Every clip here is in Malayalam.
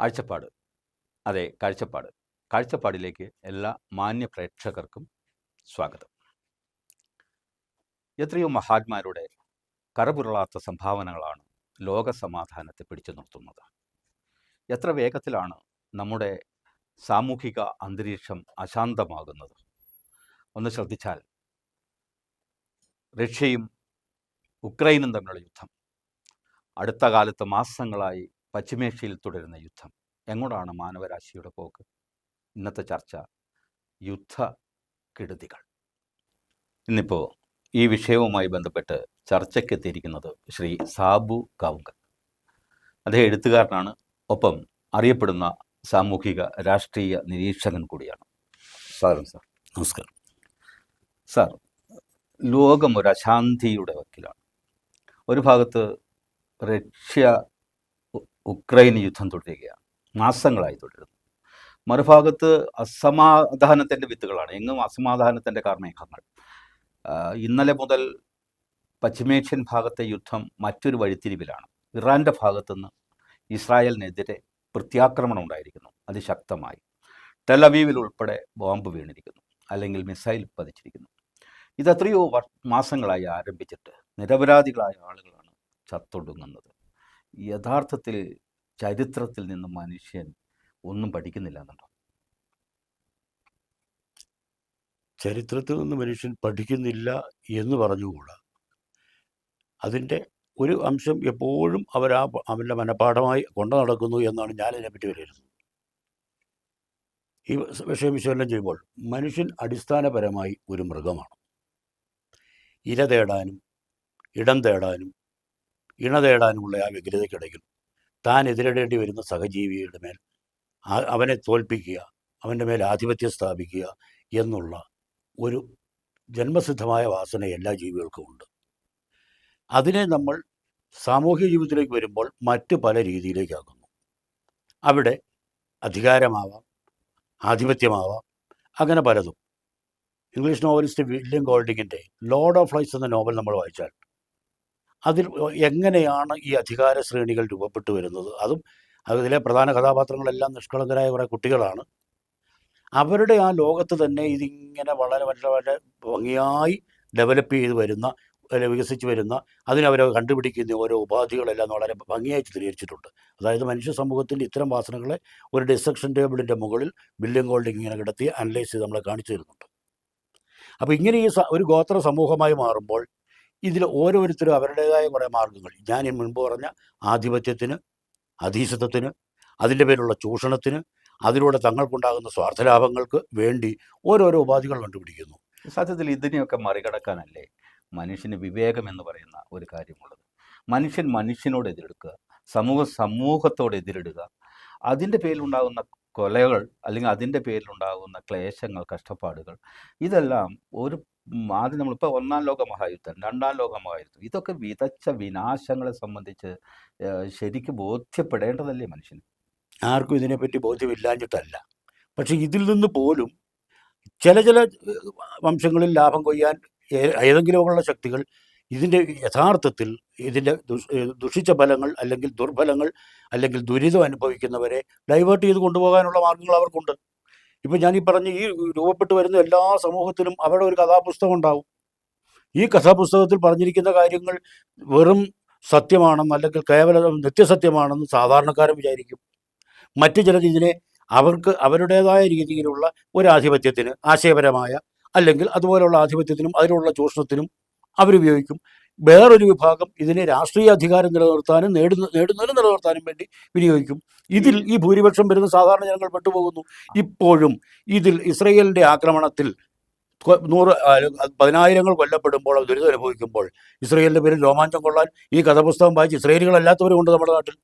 ആഴ്ചപ്പാട് അതെ കാഴ്ചപ്പാട്. കാഴ്ചപ്പാടിലേക്ക് എല്ലാ മാന്യ പ്രേക്ഷകർക്കും സ്വാഗതം. എത്രയോ മഹാത്മാരുടെ കറപുരളാത്ത സംഭാവനകളാണ് ലോക സമാധാനത്തെ പിടിച്ചു നിർത്തുന്നത്. എത്ര വേഗത്തിലാണ് നമ്മുടെ സാമൂഹിക അന്തരീക്ഷം അശാന്തമാകുന്നത്? ഒന്ന് ശ്രദ്ധിച്ചാൽ റഷ്യയും ഉക്രൈനും തമ്മിലുള്ള യുദ്ധം. അടുത്ത കാലത്ത് മാസങ്ങളായി പശ്ചിമേഷ്യയിൽ തുടരുന്ന യുദ്ധം. എങ്ങോട്ടാണ് മാനവരാശിയുടെ പോക്ക്? ഇന്നത്തെ ചർച്ച യുദ്ധ കെടുതികൾ ഇന്നിപ്പോൾ ഈ വിഷയവുമായി ബന്ധപ്പെട്ട് ചർച്ചയ്ക്കെത്തിയിരിക്കുന്നത് ശ്രീ സാബു കാവുങ്കൽ അദ്ദേഹം എഴുത്തുകാരനാണ്. ഒപ്പം അറിയപ്പെടുന്ന സാമൂഹിക രാഷ്ട്രീയ നിരീക്ഷകൻ കൂടിയാണ്. സാറും സാർ നമസ്കാരം. സാർ ലോകം ഒരു അശാന്തിയുടെ വക്കിലാണ്. ഒരു ഭാഗത്ത് റഷ്യ ഉക്രൈൻ യുദ്ധം തുടരുകയാണ്. മാസങ്ങളായി തുടരുന്നു. മറുഭാഗത്ത് അസമാധാനത്തിന്റെ വിത്തുകളാണ്. എങ്ങും അസമാധാനത്തിന്റെ കാർമേഘങ്ങൾ ഇന്നലെ മുതൽ പശ്ചിമേഷ്യൻ ഭാഗത്തെ യുദ്ധം മറ്റൊരു വഴിത്തിരിവിലാണ്. ഇറാന്റെ ഭാഗത്തുനിന്ന് ഇസ്രായേലിനെതിരെ പ്രത്യാക്രമണം ഉണ്ടായിരിക്കുന്നു. അതിശക്തമായി ടെലവീവിൽ ഉൾപ്പെടെ ബോംബ് വീണിരിക്കുന്നു. അല്ലെങ്കിൽ മിസൈൽ പതിച്ചിരിക്കുന്നു. ഇത് എത്രയോ മാസങ്ങളായി ആരംഭിച്ചിട്ട് നിരപരാധികളായ ആളുകളാണ് ചത്തൊടുങ്ങുന്നത്. യഥാർത്ഥത്തിൽ ചരിത്രത്തിൽ നിന്ന് മനുഷ്യൻ ഒന്നും പഠിക്കുന്നില്ല എന്നുണ്ടോ? ചരിത്രത്തിൽ നിന്ന് മനുഷ്യൻ പഠിക്കുന്നില്ല എന്ന് പറഞ്ഞുകൂടാ. അതിന്റെ ഒരു അംശം എപ്പോഴും അവർ ആ അവന്റെ മനഃപ്പാഠമായി കൊണ്ടു നടക്കുന്നു എന്നാണ് ഞാൻ ഇതിനെപ്പറ്റി വരുന്നത് ഈ വിഷയം വിശകലനം ചെയ്യുമ്പോൾ മനുഷ്യൻ അടിസ്ഥാനപരമായി ഒരു മൃഗമാണ്. ഇര തേടാനും ഇടം തേടാനും ഇണ തേടാനുമുള്ള ആ വ്യഗ്രതയ്ക്കിടയിൽ താൻ എതിരിടേണ്ടി വരുന്ന സഹജീവിയുടെ മേൽ അവനെ തോൽപ്പിക്കുക അവന്റെ മേൽ ആധിപത്യം സ്ഥാപിക്കുക എന്നുള്ള ഒരു ജന്മസിദ്ധമായ വാസന എല്ലാ ജീവികൾക്കും ഉണ്ട്. അതിനെ നമ്മൾ സാമൂഹ്യ ജീവിതത്തിലേക്ക് വരുമ്പോൾ മറ്റ് പല രീതിയിലേക്കാക്കുന്നു. അവിടെ അധികാരമാവാം ആധിപത്യമാവാം അങ്ങനെ പലതും. ഇംഗ്ലീഷ് നോവലിസ്റ്റ് വില്യം ഗോൾഡിങ്ങിന്റെ ലോർഡ് ഓഫ് ഫ്ലൈസ് എന്ന നോവൽ നമ്മൾ വായിച്ചാൽ അതിൽ എങ്ങനെയാണ് ഈ അധികാര ശ്രേണികൾ രൂപപ്പെട്ടു വരുന്നത്? അതും അതിലെ പ്രധാന കഥാപാത്രങ്ങളെല്ലാം നിഷ്കളങ്കരായ കുറേ കുട്ടികളാണ്. അവരുടെ ആ ലോകത്ത് തന്നെ ഇതിങ്ങനെ വളരെ വളരെ വളരെ ഭംഗിയായി ഡെവലപ്പ് ചെയ്ത് വരുന്ന വികസിച്ച് വരുന്ന അതിനവർ കണ്ടുപിടിക്കുന്ന ഓരോ ഉപാധികളെല്ലാം വളരെ ഭംഗിയായി ചിത്രീകരിച്ചിട്ടുണ്ട്. അതായത് മനുഷ്യ സമൂഹത്തിന്റെ ഇത്തരം വാസനകളെ ഒരു ഡിസക്ഷൻ ടേബിളിന്റെ മുകളിൽ ബില്യം ഗോൾഡിങ് ഇങ്ങനെ കിടത്തി അനലൈസ് ചെയ്ത് നമ്മളെ കാണിച്ചു തരുന്നുണ്ട്. അപ്പോൾ ഇങ്ങനെ ഈ ഒരു ഗോത്ര സമൂഹമായി മാറുമ്പോൾ ഇതിൽ ഓരോരുത്തരും അവരുടേതായ കുറേ മാർഗങ്ങൾ. ഞാൻ മുൻപ് പറഞ്ഞ ആധിപത്യത്തിന് അധീശത്വത്തിന് അതിന്റെ പേരിലുള്ള ചൂഷണത്തിന് അതിലൂടെ തങ്ങൾക്കുണ്ടാകുന്ന സ്വാർത്ഥലാഭങ്ങൾക്ക് വേണ്ടി ഓരോരോ ഉപാധികൾ കണ്ടുപിടിക്കുന്നു. സത്യത്തിൽ ഇതിനെയൊക്കെ മറികടക്കാനല്ലേ മനുഷ്യന് വിവേകം എന്ന് പറയുന്ന ഒരു കാര്യമുള്ളത്. മനുഷ്യൻ മനുഷ്യനോട് എതിരെടുക്കുക സമൂഹ സമൂഹത്തോട് എതിരിടുക. അതിന്റെ പേരിലുണ്ടാകുന്ന കൊലകൾ അല്ലെങ്കിൽ അതിന്റെ പേരിലുണ്ടാകുന്ന ക്ലേശങ്ങൾ കഷ്ടപ്പാടുകൾ ഇതെല്ലാം ഒരു ആദ്യം നമ്മളിപ്പോൾ ഒന്നാം ലോക മഹായുദ്ധം രണ്ടാം ലോക മഹായുദ്ധം. ഇതൊക്കെ വിതച്ച വിനാശങ്ങളെ സംബന്ധിച്ച് ശരിക്കും ബോധ്യപ്പെടേണ്ടതല്ലേ മനുഷ്യന്? ആർക്കും ഇതിനെപ്പറ്റി ബോധ്യമില്ലാഞ്ഞിട്ടല്ല. പക്ഷെ ഇതിൽ നിന്ന് പോലും ചില ചില വംശങ്ങളിൽ ലാഭം കൊയ്യാൻ ഏതെങ്കിലുമുള്ള ശക്തികൾ ഇതിന്റെ യഥാർത്ഥത്തിൽ ഇതിന്റെ ദുഷിച്ച ഫലങ്ങൾ അല്ലെങ്കിൽ ദുർബലങ്ങൾ അല്ലെങ്കിൽ ദുരിതം അനുഭവിക്കുന്നവരെ ഡൈവേർട്ട് ചെയ്ത് കൊണ്ടുപോകാനുള്ള മാർഗങ്ങൾ അവർക്കുണ്ട്. ഇപ്പം ഞാൻ ഈ പറഞ്ഞ ഈ രൂപപ്പെട്ടു വരുന്ന എല്ലാ സമൂഹത്തിലും അവരുടെ ഒരു കഥാപുസ്തകം ഉണ്ടാവും. ഈ കഥാപുസ്തകത്തിൽ പറഞ്ഞിരിക്കുന്ന കാര്യങ്ങൾ വെറും സത്യമാണെന്ന് അല്ലെങ്കിൽ കേവലം നിത്യസത്യമാണെന്ന് സാധാരണക്കാരൻ വിചാരിക്കും. മറ്റു ചിലർ ഇതിനെ അവർക്ക് അവരുടേതായ രീതിയിലുള്ള ഒരു ആധിപത്യത്തിന് ആശയപരമായ അല്ലെങ്കിൽ അതുപോലെയുള്ള ആധിപത്യത്തിനും അതിനുള്ള ചൂഷണത്തിനും അവരുപയോഗിക്കും. വേറൊരു വിഭാഗം ഇതിനെ രാഷ്ട്രീയ അധികാരം നിലനിർത്താനും നേടുന്ന നേടുന്നതിനും നിലനിർത്താനും വേണ്ടി വിനിയോഗിക്കും. ഇതിൽ ഈ ഭൂരിപക്ഷം വരുന്ന സാധാരണ ജനങ്ങൾ പെട്ടുപോകുന്നു. ഇപ്പോഴും ഇതിൽ ഇസ്രയേലിന്റെ ആക്രമണത്തിൽ നൂറ് പതിനായിരങ്ങൾ കൊല്ലപ്പെടുമ്പോൾ ദുരിതം അനുഭവിക്കുമ്പോൾ ഇസ്രയേലിന്റെ പേരിൽ രോമാഞ്ചം കൊള്ളാൻ ഈ കഥപുസ്തകം വായിച്ച് ഇസ്രയേലികളല്ലാത്തവരും ഉണ്ട് നമ്മുടെ നാട്ടിൽ.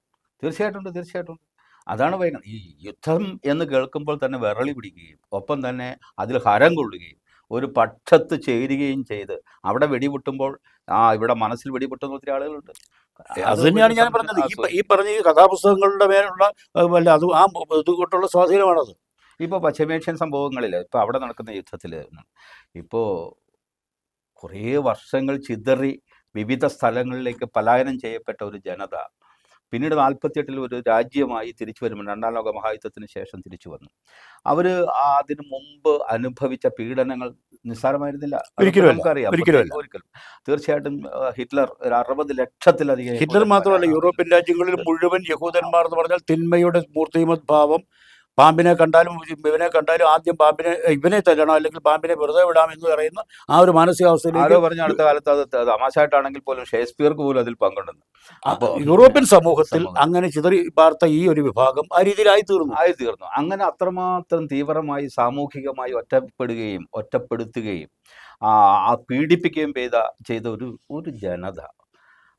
തീർച്ചയായിട്ടും ഉണ്ട് തീർച്ചയായിട്ടും അതാണ് പറയുന്നത് ഈ യുദ്ധം എന്ന് കേൾക്കുമ്പോൾ തന്നെ വിറളി പിടിക്കുകയും ഒപ്പം തന്നെ അതിൽ ഹരം കൊള്ളുകയും ഒരു പക്ഷത്ത് ചേരുകയും ചെയ്ത്. അവിടെ വെടിപൊട്ടുമ്പോൾ ആ ഇവിടെ മനസ്സിൽ വെടിപൊട്ടുന്ന ഒത്തിരി ആളുകളുണ്ട്. അത് തന്നെയാണ് ഞാൻ പറഞ്ഞത്. ഈ ഈ പറഞ്ഞ ഈ കഥാപുസ്തകങ്ങളുടെ മേലുള്ള അല്ല അത് ആ ഇതുകൊണ്ടുള്ള സ്വാധീനമാണത്. ഇപ്പോൾ പശ്ചിമേഷ്യൻ സംഭവങ്ങളിൽ ഇപ്പോൾ അവിടെ നടക്കുന്ന യുദ്ധത്തിൽ ഇപ്പോൾ കുറേ വർഷങ്ങൾ ചിതറി വിവിധ സ്ഥലങ്ങളിലേക്ക് പലായനം ചെയ്യപ്പെട്ട ഒരു ജനത പിന്നീട് നാൽപ്പത്തിയെട്ടിൽ ഒരു രാജ്യമായി തിരിച്ചു വരുമ്പോൾ രണ്ടാം ലോക മഹായുദ്ധത്തിന് ശേഷം തിരിച്ചു വന്നു. അവർ അതിനു മുമ്പ് അനുഭവിച്ച പീഡനങ്ങൾ നിസ്സാരമായിരുന്നില്ല. നമുക്കറിയാം. ഒരിക്കലും. തീർച്ചയായിട്ടും ഹിറ്റ്ലർ ഒരു അറുപത് ലക്ഷത്തിലധികം ഹിറ്റ്ലർ മാത്രമല്ല യൂറോപ്യൻ രാജ്യങ്ങളിൽ മുഴുവൻ യഹൂദന്മാർ എന്ന് പറഞ്ഞാൽ തിന്മയുടെ മൂർത്തിമത് ഭാവം പാമ്പിനെ കണ്ടാലും ഇവനെ കണ്ടാലും ആദ്യം പാമ്പിനെ ഇവനെ തല്ലണം അല്ലെങ്കിൽ പാമ്പിനെ വെറുതെ വിടാം എന്ന് പറയുന്ന ആ ഒരു മാനസികാവസ്ഥയിലേക്ക് പറഞ്ഞ അടുത്ത കാലത്ത് അത് തമാശായിട്ടാണെങ്കിൽ പോലും ഷേക്സ്പിയർക്ക് പോലും അതിൽ പങ്കുണ്ടെന്ന്. അപ്പോൾ യൂറോപ്യൻ സമൂഹത്തിൽ അങ്ങനെ ചിതറി പാർത്ത ഈ ഒരു വിഭാഗം ആ രീതിയിലായി തീർന്നു. ആയി തീർന്നു അങ്ങനെ അത്രമാത്രം തീവ്രമായി സാമൂഹികമായി ഒറ്റപ്പെടുകയും ഒറ്റപ്പെടുത്തുകയും ആ ആ പീഡിപ്പിക്കുകയും ചെയ്ത ചെയ്ത ഒരു ഒരു ജനത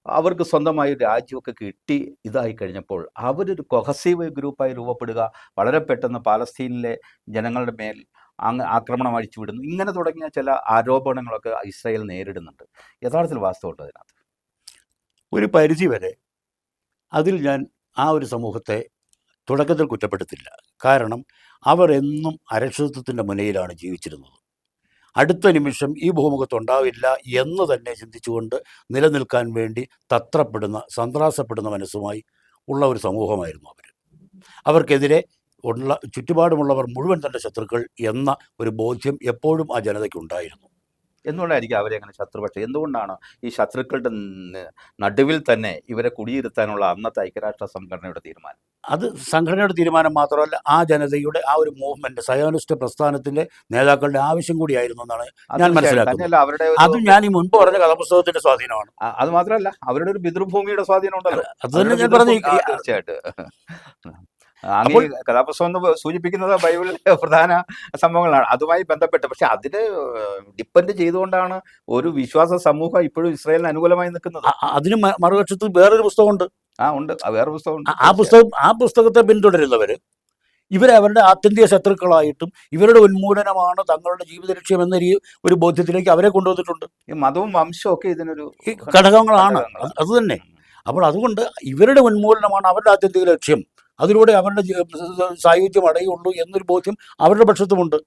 അവർക്ക് സ്വന്തമായി രാജ്യമൊക്കെ കിട്ടി ഇതായി കഴിഞ്ഞപ്പോൾ അവരൊരു കൊഹസീവ് ഗ്രൂപ്പായി രൂപപ്പെടുക വളരെ പെട്ടെന്ന് പാലസ്തീനിലെ ജനങ്ങളുടെ മേൽ അങ്ങ് ആക്രമണം അഴിച്ചു വിടുന്നു ഇങ്ങനെ തുടങ്ങിയ ചില ആരോപണങ്ങളൊക്കെ ഇസ്രായേൽ നേരിടുന്നുണ്ട്. യഥാർത്ഥത്തിൽ വാസ്തവമുണ്ട് അതിനകത്ത്? ഒരു പരിധി വരെ അതിൽ ഞാൻ ആ ഒരു സമൂഹത്തെ തുടക്കത്തിൽ കുറ്റപ്പെടുത്തില്ല. കാരണം അവർ എന്നും അരക്ഷിതത്വത്തിന്റെ മുനയിലാണ് ജീവിച്ചിരുന്നത്. അടുത്ത നിമിഷം ഈ ഭൂമുഖത്ത് ഉണ്ടാവില്ല എന്ന് തന്നെ ചിന്തിച്ചുകൊണ്ട് നിലനിൽക്കാൻ വേണ്ടി തത്രപ്പെടുന്ന സന്ത്രാസപ്പെടുന്ന മനസ്സുമായി ഉള്ള ഒരു സമൂഹമായിരുന്നു അവർ അവർക്കെതിരെ ഉള്ള ചുറ്റുപാടുമുള്ളവർ മുഴുവൻ തന്റെ ശത്രുക്കൾ എന്ന ഒരു ബോധ്യം എപ്പോഴും ആ ജനതയ്ക്ക് ഉണ്ടായിരുന്നു എന്തുകൊണ്ടായിരിക്കും അവരെ അങ്ങനെ ശത്രുപക്ഷം? എന്തുകൊണ്ടാണ് ഈ ശത്രുക്കളുടെ നടുവിൽ തന്നെ ഇവരെ കുടിയിരുത്താനുള്ള അന്നത്തെ ഐക്യരാഷ്ട്ര സംഘടനയുടെ തീരുമാനം? അത് സംഘടനയുടെ തീരുമാനം മാത്രമല്ല ആ ജനതയുടെ ആ ഒരു മൂവ്മെന്റ് സയോണിസ്റ്റ് പ്രസ്ഥാനത്തിന്റെ നേതാക്കളുടെ ആവശ്യം കൂടിയായിരുന്നു എന്നാണ് ഞാൻ മനസ്സിലാക്കുന്നത്. മനസ്സിലാക്കുന്നു. അവരുടെ അതും ഞാൻ ഈ മുൻപ് പറഞ്ഞ കഥാപുസ്തകത്തിന്റെ സ്വാധീനമാണ്. അത് മാത്രമല്ല അവരുടെ ഒരു പിതൃഭൂമിയുടെ സ്വാധീനം ഉണ്ടല്ലോ അത് തന്നെ ഞാൻ പറഞ്ഞു തീർച്ചയായിട്ടും. കഥാപുസ്തകം എന്ന് സൂചിപ്പിക്കുന്നത് ബൈബിളിലെ പ്രധാന സംഭവങ്ങളാണ്. അതുമായി ബന്ധപ്പെട്ട് പക്ഷെ അതിന് ഡിപ്പെൻഡ് ചെയ്തുകൊണ്ടാണ് ഒരു വിശ്വാസ സമൂഹം ഇപ്പോഴും ഇസ്രായേലിന് അനുകൂലമായി നിൽക്കുന്നത്. അതിന് മറുപക്ഷത്തിൽ വേറൊരു പുസ്തകമുണ്ട്. ആ ഉണ്ട്. വേറെ പുസ്തകം ആ- പുസ്തകം ആ പുസ്തകത്തെ പിന്തുടരുന്നവര് ഇവരെ അവരുടെ ആത്യന്തിക ശത്രുക്കളായിട്ടും ഇവരുടെ ഉന്മൂലനമാണ് തങ്ങളുടെ ജീവിത ലക്ഷ്യം എന്ന ഒരു ബോധ്യത്തിലേക്ക് അവരെ കൊണ്ടുവന്നിട്ടുണ്ട്. ഈ മതവും വംശവും ഒക്കെ ഇതിനൊരു ഘടകങ്ങളാണ്. അത് തന്നെ. അപ്പോൾ അതുകൊണ്ട് ഇവരുടെ ഉന്മൂലനമാണ് അവരുടെ ആത്യന്തിക ലക്ഷ്യം. അതിലൂടെ അവരുടെ സായുധ്യം അടയുള്ളൂ എന്നൊരു ബോധ്യം അവരുടെ പക്ഷത്തുമുണ്ട്.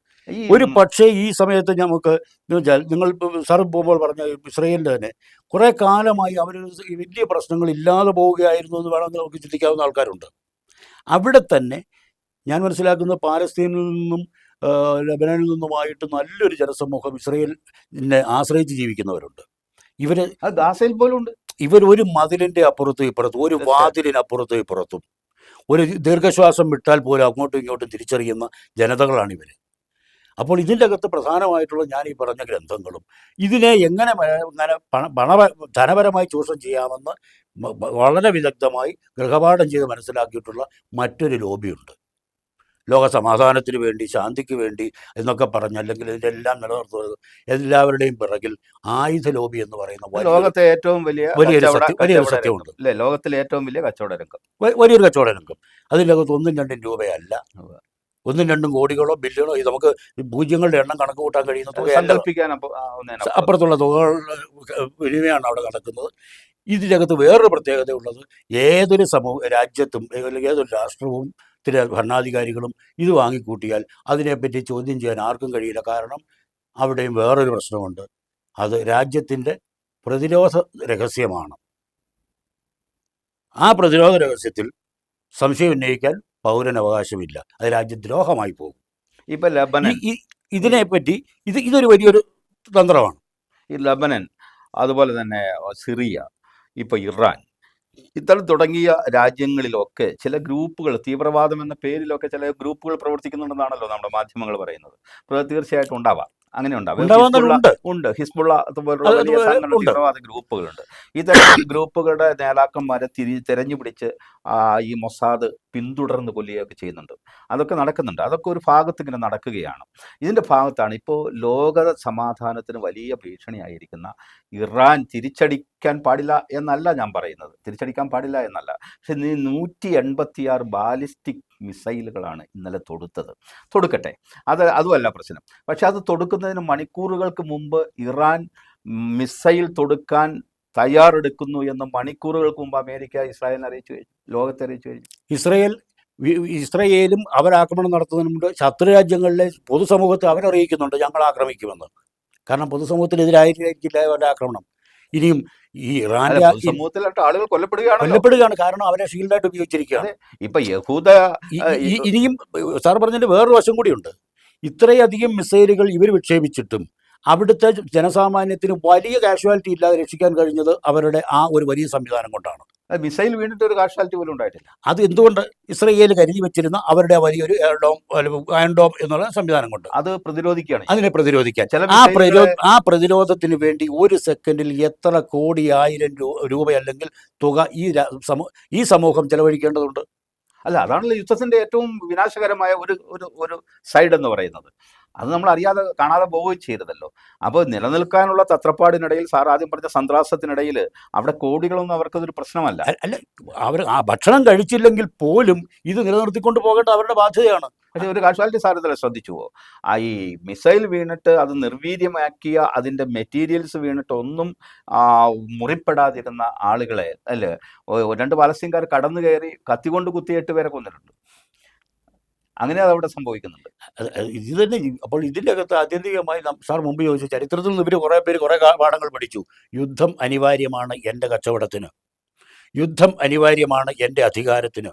ഒരു പക്ഷേ ഈ സമയത്ത് നമുക്ക് നിങ്ങൾ സാർ പോകുമ്പോൾ പറഞ്ഞ ഇസ്രയേലിന്റെ തന്നെ കുറേ കാലമായി അവർ വലിയ പ്രശ്നങ്ങൾ ഇല്ലാതെ പോവുകയായിരുന്നു എന്ന് വേണമെങ്കിൽ നമുക്ക് ചിന്തിക്കാവുന്ന ആൾക്കാരുണ്ട്. അവിടെ തന്നെ ഞാൻ മനസ്സിലാക്കുന്ന പാലസ്തീനിൽ നിന്നും ലബനനിൽ നിന്നുമായിട്ട് നല്ലൊരു ജനസമൂഹം ഇസ്രയേലിനെ ആശ്രയിച്ച് ജീവിക്കുന്നവരുണ്ട്. ഇവർ ഗാസയിൽ പോലും ഉണ്ട് ഇവർ ഒരു മതിലിന്റെ അപ്പുറത്തും ഇപ്പുറത്തും ഒരു. വാതിലിനപ്പുറത്തും ഇപ്പുറത്തും. ഒരു ദീർഘശ്വാസം വിട്ടാൽ പോലും അങ്ങോട്ടും ഇങ്ങോട്ടും തിരിച്ചറിയുന്ന ജനതകളാണ് ഇവർ അപ്പോൾ ഇതിന്റെ അകത്ത് പ്രധാനമായിട്ടുള്ള ഞാൻ ഈ പറഞ്ഞ ഗ്രന്ഥങ്ങളും ഇതിനെ എങ്ങനെ ഇങ്ങനെ പണ ധനപരമായി ചൂഷണം ചെയ്യാമെന്ന് വളരെ വിദഗ്ധമായി ഗൃഹപാഠം ചെയ്ത് മനസ്സിലാക്കിയിട്ടുള്ള മറ്റൊരു ലോബിയുണ്ട്. ലോക സമാധാനത്തിന് വേണ്ടി ശാന്തിക്ക് വേണ്ടി എന്നൊക്കെ പറഞ്ഞ് അല്ലെങ്കിൽ ഇതെല്ലാം എല്ലാം നിലനിർത്തുന്നത് എല്ലാവരുടെയും പിറകിൽ ആയുധ ലോബി എന്ന് പറയുന്ന ലോകത്തെ ഏറ്റവും വലിയ വലിയൊരു വലിയ സത്യം- വലിയൊരു സത്യമുണ്ട്. ലോകത്തിലെ ഏറ്റവും വലിയ കച്ചവട രംഗം. വലിയൊരു കച്ചവട രംഗം. അതിനകത്ത് ഒന്നും രണ്ടും രൂപയല്ല. ഒന്നും രണ്ടും കോടികളോ ബില്യണോ ഇത് നമുക്ക് പൂജ്യങ്ങളുടെ എണ്ണം കണക്ക് കൂട്ടാൻ കഴിയുന്ന ഒന്നേനപ്പുറം. അപ്പുറത്തുള്ള തുകകൾ വിനിമയമാണ് അവിടെ നടക്കുന്നത്. ഇതിനകത്ത് വേറൊരു പ്രത്യേകത ഉള്ളത് ഏതൊരു സമൂഹ രാജ്യത്തും അല്ലെങ്കിൽ ഏതൊരു രാഷ്ട്രവും ത്തിലെ ഭരണാധികാരികളും ഇത് വാങ്ങിക്കൂട്ടിയാൽ അതിനെപ്പറ്റി ചോദ്യം ചെയ്യാൻ ആർക്കും കഴിയില്ല. കാരണം അവിടെയും വേറൊരു പ്രശ്നമുണ്ട്. അത് രാജ്യത്തിന്റെ പ്രതിരോധ രഹസ്യമാണ്. ആ പ്രതിരോധ രഹസ്യത്തിൽ സംശയം ഉന്നയിക്കാൻ പൗരന് അവകാശമില്ല അത് രാജ്യദ്രോഹമായി പോകും. ഇപ്പൊ ലബനൻ. ഇതിനെപ്പറ്റി ഇത് ഇതൊരു വലിയൊരു തന്ത്രമാണ്. ഈ ലബനൻ അതുപോലെ തന്നെ സിറിയ ഇപ്പൊ ഇറാൻ ഇത്തരം തുടങ്ങിയ രാജ്യങ്ങളിലൊക്കെ ചില ഗ്രൂപ്പുകൾ തീവ്രവാദം എന്ന പേരിലൊക്കെ ചില ഗ്രൂപ്പുകൾ പ്രവർത്തിക്കുന്നുണ്ടെന്നാണല്ലോ നമ്മുടെ മാധ്യമങ്ങൾ പറയുന്നത്. അപ്പോൾ തീർച്ചയായിട്ടും ഉണ്ടാവാം. അങ്ങനെ ഉണ്ടാവും ഉണ്ട്. ഹിസ്ബുള്ള അതുപോലുള്ള വലിയ സംഘടന ഗ്രൂപ്പുകളുണ്ട്. ഇത്തരം ഗ്രൂപ്പുകളുടെ നേതാക്കന്മാരെ തിരി തെരഞ്ഞു പിടിച്ച് ആ, ഈ മൊസാദ് പിന്തുടർന്ന് കൊല്ലുകയൊക്കെ ചെയ്യുന്നുണ്ട്. അതൊക്കെ നടക്കുന്നുണ്ട്. അതൊക്കെ ഒരു ഭാഗത്ത് ഇങ്ങനെ നടക്കുകയാണ്. ഇതിന്റെ ഭാഗത്താണ് ഇപ്പോൾ ലോക സമാധാനത്തിന് വലിയ ഭീഷണിയായിരിക്കുന്ന ഇറാൻ തിരിച്ചടിക്കാൻ പാടില്ല എന്നല്ല ഞാൻ പറയുന്നത്. തിരിച്ചടിക്കാൻ പാടില്ല എന്നല്ല. പക്ഷെ നീ നൂറ്റി എൺപത്തിയാറ് ബാലിസ്റ്റിക് മിസൈലുകളാണ് ഇന്നലെ തൊടുത്തത്. തൊടുക്കട്ടെ. അത് അതുമല്ല പ്രശ്നം. പക്ഷെ അത് തൊടുക്കുന്നതിന് മണിക്കൂറുകൾക്ക് മുമ്പ് ഇറാൻ മിസൈൽ തൊടുക്കാൻ തയ്യാറെടുക്കുന്നു എന്ന് മണിക്കൂറുകൾക്ക് മുമ്പ് അമേരിക്ക ഇസ്രായേലിനെ അറിയിച്ചു കഴിഞ്ഞു ലോകത്തെ അറിയിച്ചു കഴിഞ്ഞു. ഇസ്രയേൽ ഇസ്രയേലും അവരാക്രമണം നടത്തുന്നതിന് മുമ്പ് ശത്രു രാജ്യങ്ങളിലെ പൊതുസമൂഹത്തെ അവരറിയിക്കുന്നുണ്ട് ഞങ്ങൾ ആക്രമിക്കുമെന്ന്. കാരണം പൊതുസമൂഹത്തിനെതിരായിരിക്കില്ല അവരുടെ ആക്രമണം. ഇനിയും ഈ ഇറാന്റെ സമൂഹത്തിലായിട്ട് ആളുകൾ കൊല്ലപ്പെടുകയാണ് കൊല്ലപ്പെടുകയാണ്. കാരണം അവരെ ഷീൽഡായിട്ട് ഉപയോഗിച്ചിരിക്കുകയാണ്. ഇപ്പൊ യഹൂദ ഇനിയും സാർ പറഞ്ഞതിന്റെ വേറൊരു വശം കൂടിയുണ്ട്. ഇത്രയധികം മിസൈലുകൾ ഇവർ വിക്ഷേപിച്ചിട്ടും അവിടുത്തെ ജനസാമാന്യത്തിന് വലിയ കാഷ്വാലിറ്റി ഇല്ലാതെ രക്ഷിക്കാൻ കഴിഞ്ഞത് അവരുടെ ആ ഒരു വലിയ സംവിധാനം കൊണ്ടാണ്. മിസൈൽ വീണിട്ട് ഒരു കാഷ്വാലിറ്റി പോലും ഉണ്ടായിട്ടില്ല. അത് എന്തുകൊണ്ട് ഇസ്രയേൽ കരുതി വെച്ചിരുന്ന അവരുടെ വലിയൊരു അയൺ ഡോം എന്നുള്ള സംവിധാനം കൊണ്ട്. അത് പ്രതിരോധിക്കുകയാണ്. അതിനെ പ്രതിരോധിക്കാൻ. ചില ആ പ്രതിരോ ആ പ്രതിരോധത്തിന് വേണ്ടി ഒരു സെക്കൻഡിൽ എത്ര കോടി ആയിരം രൂപ അല്ലെങ്കിൽ തുക ഈ ഈ സമൂഹം ചെലവഴിക്കേണ്ടതുണ്ട്? അല്ല അതാണല്ലോ യുദ്ധത്തിന്റെ ഏറ്റവും വിനാശകരമായ ഒരു ഒരു സൈഡ് എന്ന് പറയുന്നത്. അത് നമ്മൾ അറിയാതെ കാണാതെ പോവുകയും ചെയ്തതല്ലോ അപ്പോൾ നിലനിൽക്കാനുള്ള തത്രപ്പാടിനിടയിൽ സാർ ആദ്യം പറഞ്ഞ സന്ത്രാസത്തിനിടയിൽ അവിടെ കോടികളൊന്നും അവർക്കതൊരു പ്രശ്നമല്ല. അല്ല അവർ ആ ഭക്ഷണം കഴിച്ചില്ലെങ്കിൽ പോലും ഇത് നിലനിർത്തിക്കൊണ്ട് പോകേണ്ട അവരുടെ ബാധ്യതയാണ്. പക്ഷേ ഒരു കാഷ്വാലിറ്റി സാർ ഇതിൽ ശ്രദ്ധിച്ചുവോ ആ ഈ മിസൈൽ വീണിട്ട് അത് നിർവീര്യമാക്കിയ അതിന്റെ മെറ്റീരിയൽസ് വീണിട്ട് ഒന്നും മുറിപ്പെടാതിരുന്ന ആളുകളെ അല്ലേ? രണ്ട് പാലസ്തീൻകാർ കടന്നു കയറി കത്തികൊണ്ട് കുത്തി എട്ട് പേരെ കൊന്നിട്ടുണ്ട്. അങ്ങനെ അതവിടെ സംഭവിക്കുന്നുണ്ട്. അത് അത് ഇത് തന്നെ അപ്പോൾ ഇതിന്റെ അകത്ത് ആത്യന്തികമായി സാർ മുമ്പ് ചോദിച്ചു ചരിത്രത്തിൽ നിന്ന് ഇവർ കുറേ പേര് കുറേ പാഠങ്ങൾ പഠിച്ചു. യുദ്ധം അനിവാര്യമാണ് എന്റെ കച്ചവടത്തിന്. യുദ്ധം അനിവാര്യമാണ് എന്റെ അധികാരത്തിന്.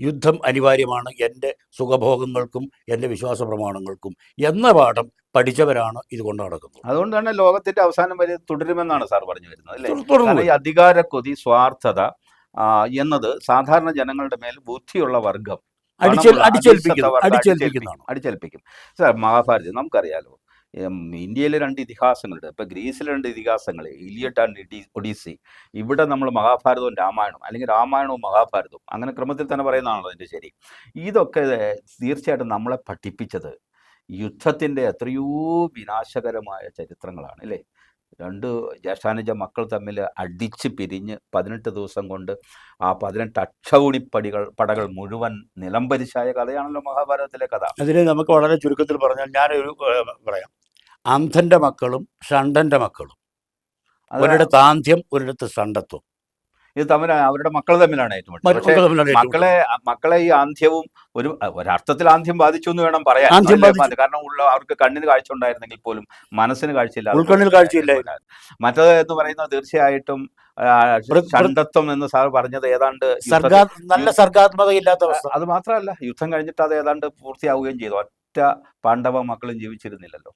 യുദ്ധം അനിവാര്യമാണ് എന്റെ സുഖഭോഗങ്ങൾക്കും എന്റെ വിശ്വാസ പ്രമാണങ്ങൾക്കും എന്ന പാഠം പഠിച്ചവരാണ് ഇത് കൊണ്ട് നടക്കുന്നത്. അതുകൊണ്ടാണ് ലോകത്തിന്റെ അവസാനം വരെ തുടരുമെന്നാണ് സാർ പറഞ്ഞു വരുന്നത് അല്ലേ? ഈ അധികാര കൊതി സ്വാർത്ഥത എന്നത് സാധാരണ ജനങ്ങളുടെ മേൽ ബുദ്ധിയുള്ള വർഗം. അടിച്ചേൽപ്പിക്കും. സാർ മഹാഭാരതം നമുക്കറിയാലോ ഇന്ത്യയിലെ രണ്ട് ഇതിഹാസങ്ങളുണ്ട്. ഇപ്പൊ ഗ്രീസിലെ രണ്ട് ഇതിഹാസങ്ങൾ ഇലിയട്ട് ആൻഡ് ഇഡി ഒഡീസി. ഇവിടെ നമ്മൾ മഹാഭാരതവും രാമായണവും അല്ലെങ്കിൽ രാമായണവും മഹാഭാരതവും അങ്ങനെ ക്രമത്തിൽ തന്നെ പറയുന്നതാണല്ലോ അതിന്റെ ശരി. ഇതൊക്കെ തീർച്ചയായിട്ടും നമ്മളെ പഠിപ്പിച്ചത് യുദ്ധത്തിന്റെ എത്രയോ വിനാശകരമായ ചരിത്രങ്ങളാണ് അല്ലേ? രണ്ട് ജ്യേഷ്ഠാനുജ മക്കൾ തമ്മിൽ അടിച്ച് പിരിഞ്ഞ് പതിനെട്ട് ദിവസം കൊണ്ട് ആ പതിനെട്ട് അക്ഷൗണിപ്പടികൾ പടകൾ മുഴുവൻ നിലംപരിശായ കഥയാണല്ലോ മഹാഭാരതത്തിലെ കഥ. അതിന് നമുക്ക് വളരെ ചുരുക്കത്തിൽ പറഞ്ഞാൽ ഞാനൊരു പറയാം. അന്ധന്റെ മക്കളും ഷണ്ടന്റെ മക്കളും. അവരുടെ ഒരിടത്ത് ആന്ധ്യം ഒരിടത്ത് ഷണ്ടത്വം. ഇത് തമ്മിൽ അവരുടെ മക്കൾ തമ്മിലാണ് ഏറ്റുമുട്ടൽ. മക്കളെ മക്കളെ ഈ ആന്ധ്യവും ഒരു ഒരർത്ഥത്തിൽ ആന്ധ്യം ബാധിച്ചു എന്ന് വേണം പറയാൻ. കാരണം ഉള്ള അവർക്ക് കണ്ണിന് കാഴ്ച ഉണ്ടായിരുന്നെങ്കിൽ പോലും മനസ്സിന് കാഴ്ചയില്ല ഉൾക്കണ്ണിൽ കാഴ്ചയില്ല. മറ്റത് എന്ന് പറയുന്നത് തീർച്ചയായിട്ടും ഷണ്ടത്വം എന്ന് സാർ പറഞ്ഞത് ഏതാണ്ട് നല്ല സർഗാത്മകയില്ലാത്ത അവസ്ഥ അത് മാത്രമല്ല യുദ്ധം കഴിഞ്ഞിട്ട് അത് ഏതാണ്ട് പൂർത്തിയാവുകയും ചെയ്തു ഒറ്റ പാണ്ഡവ മക്കളും ജീവിച്ചിരുന്നില്ലല്ലോ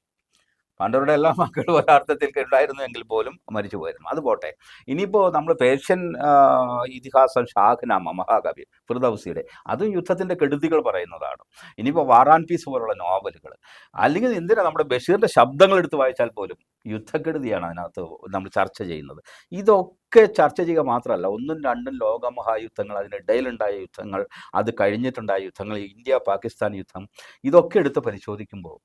പാണ്ഡവരുടെ എല്ലാ മക്കളും ഒരർത്ഥത്തിൽ ഉണ്ടായിരുന്നുവെങ്കിൽ പോലും മരിച്ചു പോയിരുന്നു. അത് പോട്ടെ. ഇനിയിപ്പോൾ നമ്മൾ പേർഷ്യൻ ഇതിഹാസം ഷാഹ്നാമ മഹാകവി ഫിർദൌസിയുടെ അതും യുദ്ധത്തിന്റെ കെടുതികൾ പറയുന്നതാണ്. ഇനിയിപ്പോൾ വാറാൻ പീസ് പോലുള്ള നോവലുകൾ. അല്ലെങ്കിൽ എന്തിനാ നമ്മുടെ ബഷീറിന്റെ ശബ്ദങ്ങൾ എടുത്ത് വായിച്ചാൽ പോലും യുദ്ധക്കെടുതിയാണ് അതിനകത്ത് നമ്മൾ ചർച്ച ചെയ്യുന്നത്. ഇതൊക്കെ ചർച്ച ചെയ്യുക മാത്രമല്ല ഒന്നും രണ്ടും ലോകമഹായുദ്ധങ്ങൾ അതിനിടയിലുണ്ടായ യുദ്ധങ്ങൾ അത് കഴിഞ്ഞിട്ടുണ്ടായ യുദ്ധങ്ങൾ ഇന്ത്യ പാകിസ്ഥാൻ യുദ്ധം ഇതൊക്കെ എടുത്ത് പരിശോധിക്കുമ്പോൾ